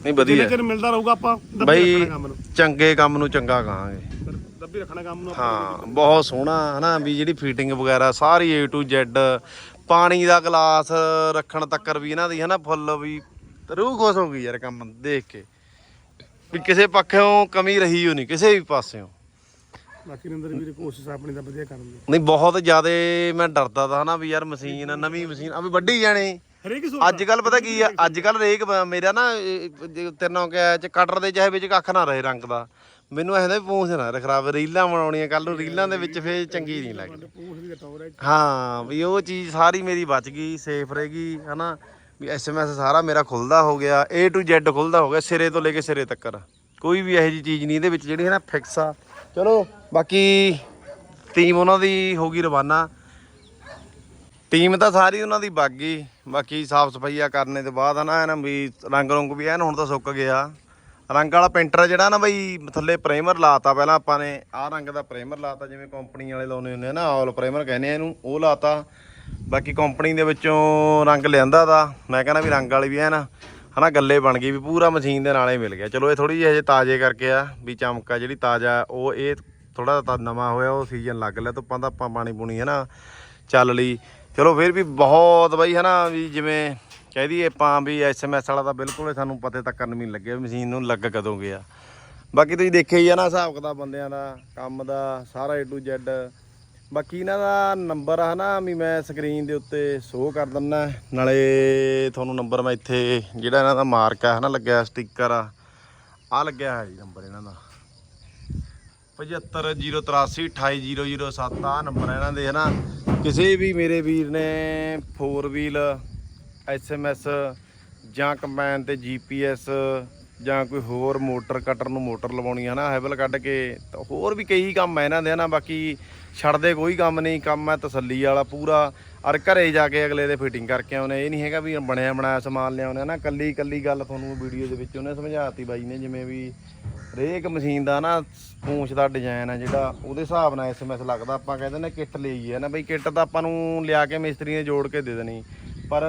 ਨਹੀਂ ਵਧੀਆ। ਜਿੰਨੇ ਚਿਰ ਮਿਲਦਾ ਰਹੂਗਾ ਆਪਾਂ ਬਾਈ ਚੰਗੇ ਕੰਮ ਨੂੰ ਚੰਗਾ ਕਹਾਂਗੇ। ਦੱਬੀ ਰੱਖਣਾ ਕੰਮ ਨੂੰ ਹਾਂ ਬਹੁਤ ਸੋਹਣਾ ਹਨਾ ਵੀ ਜਿਹੜੀ ਫਿਟਿੰਗ ਵਗੈਰਾ ਸਾਰੀ A to Z ਪਾਣੀ ਦਾ ਗਲਾਸ ਰੱਖਣ ਤੱਕਰ ਵੀ ਇਹਨਾਂ ਦੀ ਹਨਾ ਫੁੱਲ ਵੀ ਰੂਹ ਖੁਸ਼ ਹੋ ਗਈ ਯਾਰ ਕੰਮ ਦੇਖ ਕੇ। ਵੀ ਕਿਸੇ ਪੱਖੋਂ ਕਮੀ ਰਹੀ ਹੋ ਨਹੀਂ ਕਿਸੇ ਵੀ ਪਾਸਿਓਂ। ਬਾਕੀ ਨੰਦਰ ਵੀਰੇ ਕੋਸ਼ਿਸ਼ ਆਪਣੀ ਤਾਂ ਵਧੀਆ ਕਰਨ ਦੀ ਨਹੀਂ ਬਹੁਤ ਜ਼ਿਆਦਾ ਮੈਂ ਡਰਦਾ ਤਾਂ ਹਨਾ ਵੀ ਯਾਰ ਮਸ਼ੀਨ ਨਵੀਂ ਮਸ਼ੀਨ ਆ ਵੀ ਵੱਡੀ ਜਾਣੀ। ਹਰੇਕ ਅੱਜ ਕੱਲ ਪਤਾ ਕੀ ਆ ਅੱਜ ਕੱਲ ਰੇਕ ਮੇਰਾ ਨਾ ਤੈਨੂੰ ਕਿਹਾ ਚ ਕਟਰ ਦੇ ਚਾਹੇ ਵਿੱਚ ਕੱਖ ਨਾ ਰਹੇ ਰੰਗ ਦਾ। ਮੈਨੂੰ ਇਹਦਾ ਵੀ ਪੂੰਛ ਨਾ ਖਰਾਬ ਰੀਲਾਂ ਬਣਾਉਣੀਆਂ ਕੱਲ ਨੂੰ ਰੀਲਾਂ ਦੇ ਵਿੱਚ ਫੇਰ ਚੰਗੀ ਨਹੀਂ ਲੱਗਦੀ। ਪੂਛ ਦੀ ਟੌਰ ਹੈ। ਹਾਂ ਵੀ ਉਹ ਚੀਜ਼ ਸਾਰੀ ਮੇਰੀ ਬਚ ਗਈ ਸੇਫ ਰਹੇਗੀ ਹਨਾ। ਵੀ ਐਸਐਮਐਸ ਸਾਰਾ ਮੇਰਾ ਖੁੱਲਦਾ ਹੋ ਗਿਆ A to Z ਖੁੱਲਦਾ ਹੋ ਗਿਆ ਸਿਰੇ ਤੋਂ ਲੈ ਕੇ ਸਿਰੇ ਤੱਕ। ਕੋਈ ਵੀ ਇਹੋ ਜੀ ਚੀਜ਼ ਨਹੀਂ ਇਹਦੇ ਵਿੱਚ ਜਿਹੜੀ ਹੈ ਨਾ ਫਿਕਸ ਆ। ਚਲੋ ਬਾਕੀ ਟੀਮ ਉਹਨਾਂ ਦੀ ਹੋ ਗਈ ਰਵਾਨਾ। ਟੀਮ ਤਾਂ ਸਾਰੀ ਉਹਨਾਂ ਦੀ ਗਈ ਬਾਕੀ ਸਾਫ਼ ਸਫਾਈਆ ਕਰਨੇ ਤੋਂ ਬਾਅਦ ਹਨਾ ਇਹਨਾਂ ਵੀ ਰੰਗ ਰੰਗ ਵੀ ਐਨ ਹੁਣ ਤਾਂ ਸੁੱਕ ਗਿਆ। ਰੰਗ ਵਾਲਾ ਪੇਂਟਰ ਜਿਹੜਾ ਨਾ ਬਈ ਥੱਲੇ ਪ੍ਰਾਈਮਰ ਲਾਤਾ ਪਹਿਲਾਂ ਆਪਾਂ ਨੇ, ਆਹ ਰੰਗ ਦਾ ਪ੍ਰਾਈਮਰ ਲਾਤਾ, ਜਿਵੇਂ ਕੰਪਨੀ ਵਾਲੇ ਲਾਉਨੇ ਹੁੰਦੇ ਆ ਨਾ ਆਲ ਪ੍ਰਾਈਮਰ ਕਹਿੰਦੇ ਆ ਇਹਨੂੰ, ਉਹ ਲਾਤਾ। ਬਾਕੀ ਕੰਪਨੀ ਦੇ ਵਿੱਚੋਂ ਰੰਗ ਲਿਆਂਦਾ ਦਾ ਮੈਂ ਕਹਿੰਦਾ ਵੀ ਰੰਗ ਵਾਲੀ ਵੀ ਐਨ ਹਨਾ, ਗੱਲੇ ਬਣ ਗਈ ਵੀ ਪੂਰਾ ਮਸ਼ੀਨ ਦੇ ਨਾਲੇ ਮਿਲ ਗਿਆ। ਚਲੋ ਇਹ ਥੋੜੀ ਜਿਹੀ ਹਜੇ ਤਾਜ਼ੇ ਕਰਕੇ ਆ, ਵੀ ਚਮਕਾ ਜਿਹੜੀ ਤਾਜ਼ਾ, ਉਹ ਇਹ ਥੋੜਾ ਤਾਂ ਨਵਾਂ ਹੋਇਆ, ਉਹ ਸੀਜ਼ਨ ਲੱਗ ਲਿਆ ਧੁੱਪਾਂ ਦਾ ਆਪਾਂ ਪਾਣੀ ਪੂਣੀ ਹੈ ਨਾ ਚੱਲ ਲਈ। ਚਲੋ ਫਿਰ ਵੀ ਬਹੁਤ ਬਈ, ਹਨਾ, ਵੀ ਜਿਵੇਂ ਕਹਿ ਦਈਏ ਆਪਾਂ ਵੀ ਐਸਐਮਐਸ ਵਾਲਾ ਤਾਂ ਬਿਲਕੁਲ ਹੀ ਸਾਨੂੰ ਪਤੇ ਤੱਕ ਨਹੀਂ ਲੱਗਿਆ ਵੀ ਮਸ਼ੀਨ ਨੂੰ ਲੱਗ ਕਦੋਂ ਗਿਆ। ਬਾਕੀ ਤੁਸੀਂ ਦੇਖਿਆ ਹੀ ਆ ਨਾ, ਹਿਸਾਬ ਕਿਤਾਬ ਬੰਦਿਆਂ ਦਾ, ਕੰਮ ਦਾ, ਸਾਰਾ A to Z ਬਾਕੀ ਇਹਨਾਂ ਦਾ ਨੰਬਰ ਆ ਨਾ, ਵੀ ਮੈਂ ਸਕਰੀਨ ਦੇ ਉੱਤੇ ਸ਼ੋ ਕਰ ਦਿੰਦਾ। ਨਾਲੇ ਤੁਹਾਨੂੰ ਨੰਬਰ ਮੈਂ ਇੱਥੇ, ਜਿਹੜਾ ਇਹਨਾਂ ਦਾ ਮਾਰਕ ਆ, ਹਨਾ, ਲੱਗਿਆ ਸਟicker ਆ ਆ ਲੱਗਿਆ ਹੈ ਜੀ ਨੰਬਰ ਇਹਨਾਂ ਦਾ। 7503828007 ਆ ਨੰਬਰ ਇਹਨਾਂ ਦੇ, ਹਨਾ। ਕਿਸੇ ਵੀ ਮੇਰੇ ਵੀਰ ਨੇ 4 ਵੀਲ ਐਸਐਮਐਸ ਜਾਂ ਕੰਬਾਈਨ ਤੇ ਜੀਪੀਐਸ ਜਾਂ ਕੋਈ ਹੋਰ ਮੋਟਰ ਕਟਰ ਨੂੰ ਮੋਟਰ ਲਵਾਉਣੀ ਹੈ ਨਾ ਹੈਵਲ ਕੱਢ ਕੇ, ਤਾਂ ਹੋਰ ਵੀ ਕਈ ਕੰਮ ਹੈ ਇਹਨਾਂ ਦੇ ਨਾ ਬਾਕੀ ਛੱਡਦੇ ਕੋਈ ਕੰਮ ਨਹੀਂ, ਕੰਮ ਹੈ ਤਸੱਲੀ ਵਾਲਾ ਪੂਰਾ। ਔਰ ਘਰੇ ਜਾ ਕੇ ਅਗਲੇ ਦੇ ਫਿਟਿੰਗ ਕਰਕੇ ਆਉਨੇ ਇਹ ਨਹੀਂ ਹੈਗਾ ਵੀ ਬਣਿਆ ਬਣਾਇਆ ਸਮਾਨ ਲਿਆਉਨੇ ਨਾ ਕੱਲੀ ਕੱਲੀ ਗੱਲ ਤੁਹਾਨੂੰ ਵੀਡੀਓ ਦੇ ਵਿੱਚ ਉਹਨੇ ਸਮਝਾਤੀ ਬਾਈ ਨੇ, ਜਿਵੇਂ ਵੀ ਰੇਕ ਮਸ਼ੀਨ ਦਾ ਨਾ ਪੂੰਛ ਦਾ ਡਿਜ਼ਾਈਨ ਆ ਜਿਹੜਾ, ਉਹਦੇ ਹਿਸਾਬ ਨਾਲ ਐਸਐਮਐਸ ਲੱਗਦਾ, ਆਪਾਂ ਕਹਿੰਦੇ ਨੇ ਕਿੱਟ ਲਈ ਹੈ ਨਾ, ਬਈ ਕਿੱਟ ਤਾਂ ਆਪਾਂ ਨੂੰ ਲਿਆ ਕੇ ਮਿਸਤਰੀ ਨੇ ਜੋੜ ਕੇ ਦੇ ਦੇਣੀ। ਪਰ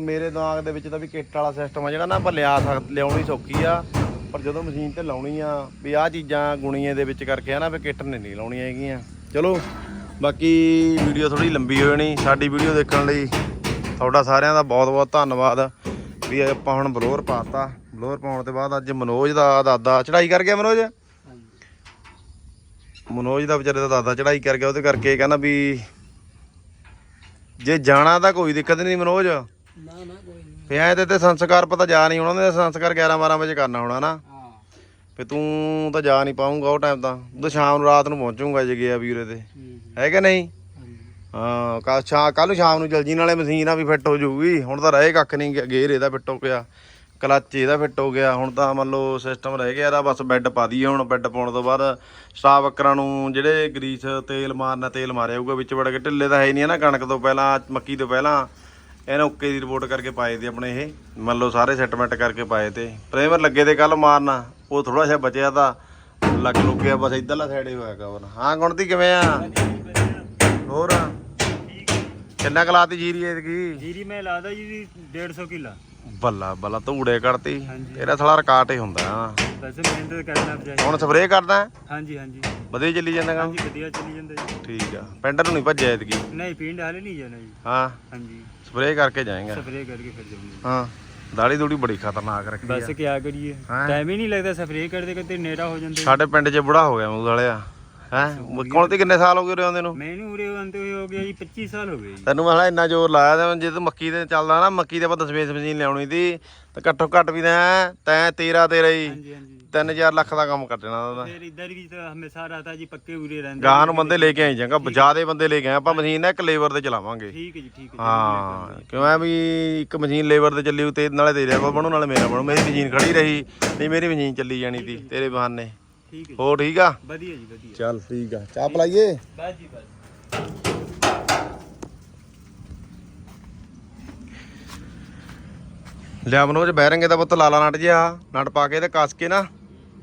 ਮੇਰੇ ਦਿਮਾਗ ਦੇ ਵਿੱਚ ਤਾਂ ਵੀ ਕਿੱਟ ਵਾਲਾ ਸਿਸਟਮ ਆ ਜਿਹੜਾ ਨਾ ਆਪਾਂ ਲਿਆ ਸਕ ਲਿਆਉਣੀ ਸੌਖੀ ਆ। ਪਰ ਜਦੋਂ ਮਸ਼ੀਨ ਤੇ ਲਾਉਣੀ ਆ ਵੀ ਆਹ ਚੀਜ਼ਾਂ ਗੁਣੀਆਂ ਦੇ ਵਿੱਚ ਕਰਕੇ ਆ ਨਾ ਵੀ ਕਿੱਟ ਨੇ ਨਹੀਂ ਲਾਉਣੀਆਂ ਹੈਗੀਆਂ। ਚਲੋ ਬਾਕੀ ਵੀਡੀਓ ਥੋੜੀ ਲੰਬੀ ਹੋ ਜਾਣੀ। ਸਾਡੀ ਵੀਡੀਓ ਦੇਖਣ ਲਈ ਤੁਹਾਡਾ ਸਾਰਿਆਂ ਦਾ ਬਹੁਤ ਬਹੁਤ ਧੰਨਵਾਦ। ਵੀ ਆਪਾਂ ਹੁਣ ਬਲੋਰ ਪਾਤਾ। ਬਲੋਰ ਪਾਉਣ ਤੋਂ ਬਾਅਦ ਅੱਜ ਮਨੋਜ ਦਾ ਦਾਦਾ ਚੜਾਈ ਕਰ ਗਿਆ ਮਨੋਜ? ਮਨੋਜ ਦਾ ਵਿਚਾਰੇ ਦਾ ਦਾਦਾ ਚੜਾਈ ਕਰ ਗਿਆ। ਉਹਦੇ ਕਰਕੇ ਕਹਿੰਦਾ ਵੀ ਜੇ ਜਾਣਾ ਤਾਂ ਕੋਈ ਦਿੱਕਤ ਨਹੀਂ ਮਨੋਜ। ਨਾ ਨਾ ਕੋਈ ਨਹੀਂ। ਫੇ ਐ ਤੇ ਤੇ ਸੰਸਕਾਰ ਪਤਾ ਜਾ ਨਹੀਂ ਹੋਣਾ ਉਹਦੇ ਸੰਸਕਾਰ 11 12 ਵਜੇ ਕਰਨਾ ਹੋਣਾ ਨਾ। ਹਾਂ। ਫੇ ਤੂੰ ਤਾਂ ਜਾ ਨਹੀਂ ਪਾਉਂਗਾ ਉਹ ਟਾਈਮ ਤਾਂ। ਤਾਂ ਸ਼ਾਮ ਨੂੰ ਰਾਤ ਨੂੰ ਪਹੁੰਚੂਗਾ ਜੇ ਗਿਆ ਵੀਰੇ ਤੇ। ਹੈ। ਕਿ ਨਹੀਂ? ਹਾਂ ਕੱਲ ਨੂੰ ਸ਼ਾਮ ਨੂੰ ਜਲ ਜੀ ਨਾਲੇ ਮਸ਼ੀਨ ਆ ਵੀ ਫਿੱਟ ਹੋ ਜਾਊਗੀ। ਹੁਣ ਤਾਂ ਰਹੇ ਕੱਖ ਨਹੀਂ ਗੇਅਰ ਇਹਦਾ ਫਿੱਟ ਹੋ ਗਿਆ ਕਲੱਚ ਇਹਦਾ ਫਿੱਟ ਹੋ ਗਿਆ। ਹੁਣ ਤਾਂ ਮੰਨ ਲਓ ਸਿਸਟਮ ਰਹਿ ਗਿਆ ਇਹਦਾ, ਬਸ ਬੈੱਡ ਪਾ ਦਈਏ ਹੁਣ ਬੈੱਡ ਪਾਉਣ ਤੋਂ ਬਾਅਦ ਸਟਾਫ ਵਕਰਾਂ ਨੂੰ ਜਿਹੜੇ ਗਰੀਸ ਤੇਲ ਮਾਰਨਾ, ਤੇਲ ਮਾਰਿਆ ਹੋਊਗਾ ਵਿੱਚ ਵੜ ਕੇ। ਢਿੱਲੇ ਤਾਂ ਹੈ ਨਹੀਂ ਹੈ ਨਾ ਕਣਕ ਤੋਂ ਪਹਿਲਾਂ, ਮੱਕੀ ਤੋਂ ਪਹਿਲਾਂ। ਇਹਨਾਂ ਓਕੇ ਦੀ ਰਿਪੋਰਟ ਕਰਕੇ ਪਾਏ ਤੇ ਆਪਣੇ ਇਹ। ਮੰਨ ਲਓ ਸਾਰੇ ਸੈਟਲਮੈਂਟ ਕਰਕੇ ਪਾਏ ਤੇ। ਪ੍ਰਾਈਮਰ ਲੱਗੇ ਤੇ ਕੱਲ ਮਾਰਨਾ, ਉਹ ਥੋੜਾ ਜਿਹਾ ਬਚਿਆ ਤਾਂ ਲੱਗ ਲੁੱਗ ਗਿਆ ਬਸ ਇਧਰਲਾ ਸਾਈਡ ਹੀ ਹੋਇਆ ਕਵਰ ਹਾਂ ਗੁਣਤੀ ਕਿਵੇਂ ਆ? ਹੋਰ? ਕਿੰਨਾ ਕਲਾਤੀ ਜੀਰੀ ਐਤਕੀ? ਜੀਰੀ ਮੈਂ ਲਾਦਾ ਜੀ 150 ਕਿੱਲਾ। ਬੱਲਾ ਬੱਲਾ ਧੂੜੇ ਕੱਢਤੀ। ਤੇਰਾ ਸਾਲਾ ਹੀ ਹੁੰਦਾ ਵੈਸੇ ਮਿਹਨਤ ਕਰਨਾ ਚਾਹੀਦਾ। ਹੁਣ ਸਪਰੇਅ ਕਰਦਾ ਹੈ? ਹਾਂਜੀ ਹਾਂਜੀ। ਵਧੀਆ ਚੱਲੀ ਜਾਂਦਾ ਕੰਮ? ਹਾਂਜੀ ਵਧੀਆ ਚੱਲੀ ਜਾਂਦਾ ਜੀ। ਠੀਕ ਆ। ਪਿੰਡ ਨੂੰ ਨਹੀਂ ਭੱਜਿਆ ਇਤਕੀ ਨਹੀਂ ਪਿੰਡ ਹਾਲੇ ਨਹੀਂ ਜਾਣਾ ਜੀ। ਹਾਂ। ਹਾਂਜੀ। ਸਪਰੇਅ ਕਰਕੇ ਜਾਏਗਾ। ਸਪਰੇਅ ਕਰਕੇ ਫਿਰ ਜਾਊਂਗੇ। ਹਾਂ। ਦਾੜੀ ਦੂੜੀ ਬੜੀ ਖਤਰਨਾਕ ਰੱਖੀ ਬਸ ਆ ਕੀ ਕਰੀਏ। ਹੈਂ? ਟਾਈਮ ਹੀ ਨਹੀਂ ਲੱਗਦਾ ਸਪਰੇਅ ਕਰਦੇ ਕਰਦੇ ਨੇਰਾ ਹੋ ਜਾਂਦਾ ਸਾਡੇ ਪਿੰਡ 'ਚ ਬੁੜਾ ਹੋ ਗਿਆ ਮੂਦ ਵਾਲਿਆ। ਹੈ? ਕੋਲ ਤੇ ਕਿੰਨੇ ਸਾਲ ਹੋ ਗਏ ਉਰੇ ਆਉਂਦੇ ਨੂੰ ਮੈਨੂੰ ਉਰੇ ਆਉਂਦੇ ਹੋਏ ਹੋ ਗਿਆ ਜੀ 25 ਸਾਲ ਹੋ ਗਏ ਜੀ। ਤੈਨੂੰ ਮੈਂ ਹਲਾ ਇੰਨਾ ਜ਼ੋਰ ਲਾਇਆ ਤੇ ਜੇ ਤੂੰ ਮੱਕੀ ਤੇ ਚੱਲਦਾ ਨਾ ਮੱਕੀ ਤੇ ਆਪਾਂ ਦਸਵੇਂ ਮਸ਼ੀਨ ਲਿਆਉਣੀ ਸੀ ਤੇ ਘੱਟੋ ਘੱਟ ਵੀ ਤੈਂ ਤੈਂ ਤੇਰਾ ਤੇਰਾ ਹੀ ਹਾਂਜੀ ਹਾਂਜੀ। 3000 ਲੱਖ ਦਾ ਕੰਮ ਕੱਟਣਾ ਉਹਦਾ। ਫਿਰ ਇਧਰ ਵੀ ਤਾਂ ਹਮੇਸ਼ਾ ਰਹਤਾ ਜੀ ਪੱਕੇ ਉਰੇ ਰਹਿੰਦੇ ਗਾਂ ਨੂੰ ਬੰਦੇ ਲੈ ਕੇ ਆਈ ਜਾਂਗਾ ਜਿਆਦੇ ਬੰਦੇ ਲੈ ਕੇ ਆਏ ਆਪਾਂ ਮਸ਼ੀਨ ਨਾ ਇੱਕ ਲੇਬਰ ਤੇ ਚਲਾਵਾਂਗੇ। ਠੀਕ ਹੈ ਜੀ ਠੀਕ ਹੈ ਹਾਂ ਕਿਉਂ ਐ ਵੀ ਇੱਕ ਮਸ਼ੀਨ ਲੇਬਰ ਤੇ ਚੱਲੀ ਤੇ ਨਾਲੇ ਤੇਰੇ ਕੋਲ ਬਣੂ ਨਾਲੇ ਮੇਰਾ ਬਣੂ ਮੇਰੀ ਮਸ਼ੀਨ ਖੜੀ ਰਹੀ ਨਹੀਂ ਮੇਰੀ ਮਸ਼ੀਨ ਚੱਲੀ ਜਾਣੀ ਸੀ ਤੇਰੇ ਬਹਾਨੇ। ਠੀਕ ਹੈ ਜੀ। ਹੋ ਠੀਕ ਆ? ਵਧੀਆ ਜੀ ਵਧੀਆ। ਚੱਲ ਠੀਕ ਆ। ਚਾਹ ਪਲਾਈਏ? ਬਸ ਜੀ ਬਸ। ਲਿਆ ਮਨੋਜ ਬੈਰੰਗੇ ਦਾ ਪੁੱਤ ਲਾਲਾ ਨਟ ਜਿਆ ਨਟ ਪਾ ਕੇ ਤੇ ਕੱਸ ਕੇ ਨਾ।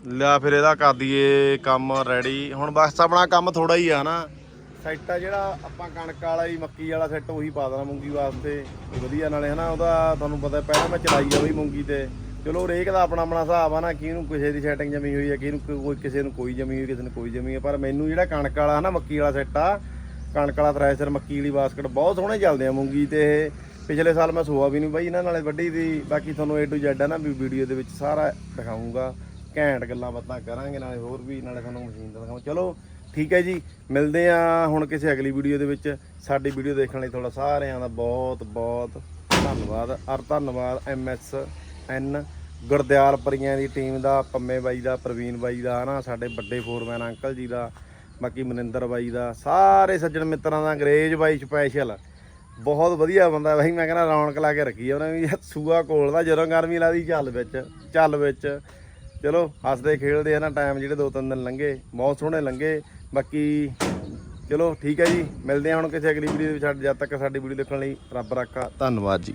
ਲਿਆ ਫਿਰ ਇਹਦਾ ਕਰ ਦਈਏ ਕੰਮ ਰੈਡੀ ਹੁਣ ਬਸ ਆਪਣਾ ਕੰਮ ਥੋੜਾ ਹੀ ਆ ਨਾ ਸੈੱਟ ਆ ਜਿਹੜਾ ਆਪਾਂ ਕਣਕ ਵਾਲਾ ਹੀ ਮੱਕੀ ਵਾਲਾ ਸੈੱਟ ਉਹੀ ਪਾ ਦੇਣਾ ਮੂੰਗੀ ਵਾਸਤੇ। ਵਧੀਆ ਨਾਲੇ ਹਨਾ ਉਹਦਾ ਤੁਹਾਨੂੰ ਪਤਾ ਪਹਿਲਾਂ ਮੈਂ ਚਲਾਈ ਆ ਬਈ ਮੂੰਗੀ ਤੇ। ਚਲੋ ਰੇਕ ਦਾ ਆਪਣਾ ਆਪਣਾ ਹਿਸਾਬ ਆ ਨਾ, ਕਿਹਨੂੰ ਕਿਸੇ ਦੀ ਸੈਟਿੰਗ ਜਮੀ ਹੋਈ ਹੈ ਕਿਹਨੂੰ ਕੋਈ ਕਿਸੇ ਨੂੰ ਕੋਈ ਜਮੀ ਹੋਈ, ਕਿਸੇ ਨੂੰ ਕੋਈ ਜਮੀ ਹੈ ਪਰ ਮੈਨੂੰ ਜਿਹੜਾ ਕਣਕ ਵਾਲਾ ਨਾ ਮੱਕੀ ਵਾਲਾ ਸੈੱਟ ਆ, ਕਣਕ ਵਾਲਾ ਥ੍ਰੈਸ਼ਰ ਮੱਕੀ ਵਾਲੀ ਬਾਸਕਟ ਬਹੁਤ ਸੋਹਣੇ ਚੱਲਦੇ ਆ ਮੂੰਗੀ ਤੇ ਇਹ। ਪਿਛਲੇ ਸਾਲ ਮੈਂ ਸੋਆ ਵੀ ਨਹੀਂ ਬਾਈ, ਇਹਨਾਂ ਨਾਲੇ ਵੱਡੀ ਦੀ। ਬਾਕੀ ਤੁਹਾਨੂੰ A to Z ਆ ਨਾ, ਵੀ ਵੀਡੀਓ ਦੇ ਵਿੱਚ ਸਾਰਾ ਦਿਖਾਉਂਗਾ ਘੈਂਟ ਗੱਲਾਂ ਬਾਤਾਂ ਕਰਾਂਗੇ, ਨਾਲੇ ਹੋਰ ਵੀ ਨਾਲੇ ਤੁਹਾਨੂੰ ਮਸ਼ੀਨ ਦਾ ਦਿਖਾਵਾਂ ਚਲੋ, ਠੀਕ ਹੈ ਜੀ, ਮਿਲਦੇ ਆ ਹੁਣ ਕਿਸੇ ਅਗਲੀ ਵੀਡੀਓ ਦੇ ਵਿੱਚ। ਸਾਡੀ ਵੀਡੀਓ ਦੇਖਣ ਲਈ ਤੁਹਾਡਾ ਸਾਰਿਆਂ ਦਾ ਬਹੁਤ ਬਹੁਤ ਧੰਨਵਾਦ। ਅਰ ਧੰਨਵਾਦ ਐਮ ਐਸ ਐਨ ਗੁਰਦਿਆਲਪਰੀਆਂ ਦੀ ਟੀਮ ਦਾ, ਪੰਮੇ ਬਾਈ ਦਾ, ਪ੍ਰਵੀਨ ਬਾਈ ਦਾ, ਹਨਾ, ਸਾਡੇ ਵੱਡੇ ਫੋਰਮੈਨ ਅੰਕਲ ਜੀ ਦਾ, ਬਾਕੀ ਮਨਿੰਦਰ ਬਾਈ ਦਾ, ਸਾਰੇ ਸੱਜਣ ਮਿੱਤਰਾਂ ਦਾ ਅੰਗਰੇਜ਼ ਬਾਈ ਸਪੈਸ਼ਲ ਬਹੁਤ ਵਧੀਆ ਬੰਦਾ ਬਾਈ, ਮੈਂ ਕਹਿੰਦਾ ਰੌਣਕ ਲਾ ਕੇ ਰੱਖੀ ਆ ਉਹਨੇ ਵੀ, ਸੂਆ ਕੋਲ ਦਾ, ਜਦੋਂ ਗਰਮੀ ਲਾਦੀ ਚੱਲ ਵਿੱਚ ਚੱਲ ਵਿੱਚ। ਚਲੋ, ਹੱਸਦੇ ਖੇਡਦੇ ਆ ਨਾ ਟਾਈਮ ਜਿਹੜੇ ਦੋ ਤਿੰਨ ਦਿਨ ਲੰਘੇ, ਬਹੁਤ ਸੋਹਣੇ ਲੰਘੇ। ਬਾਕੀ ਚਲੋ, ਠੀਕ ਹੈ ਜੀ, ਮਿਲਦੇ ਹਾਂ ਹੁਣ ਕਿਸੇ ਅਗਲੀ ਵੀਡੀਓ ਦੇ ਵਿੱਚ, ਜਦ ਤੱਕ ਸਾਡੀ ਵੀਡੀਓ ਦੇਖਣ ਲਈ ਰੱਬ ਰਾਖਾ, ਧੰਨਵਾਦ ਜੀ।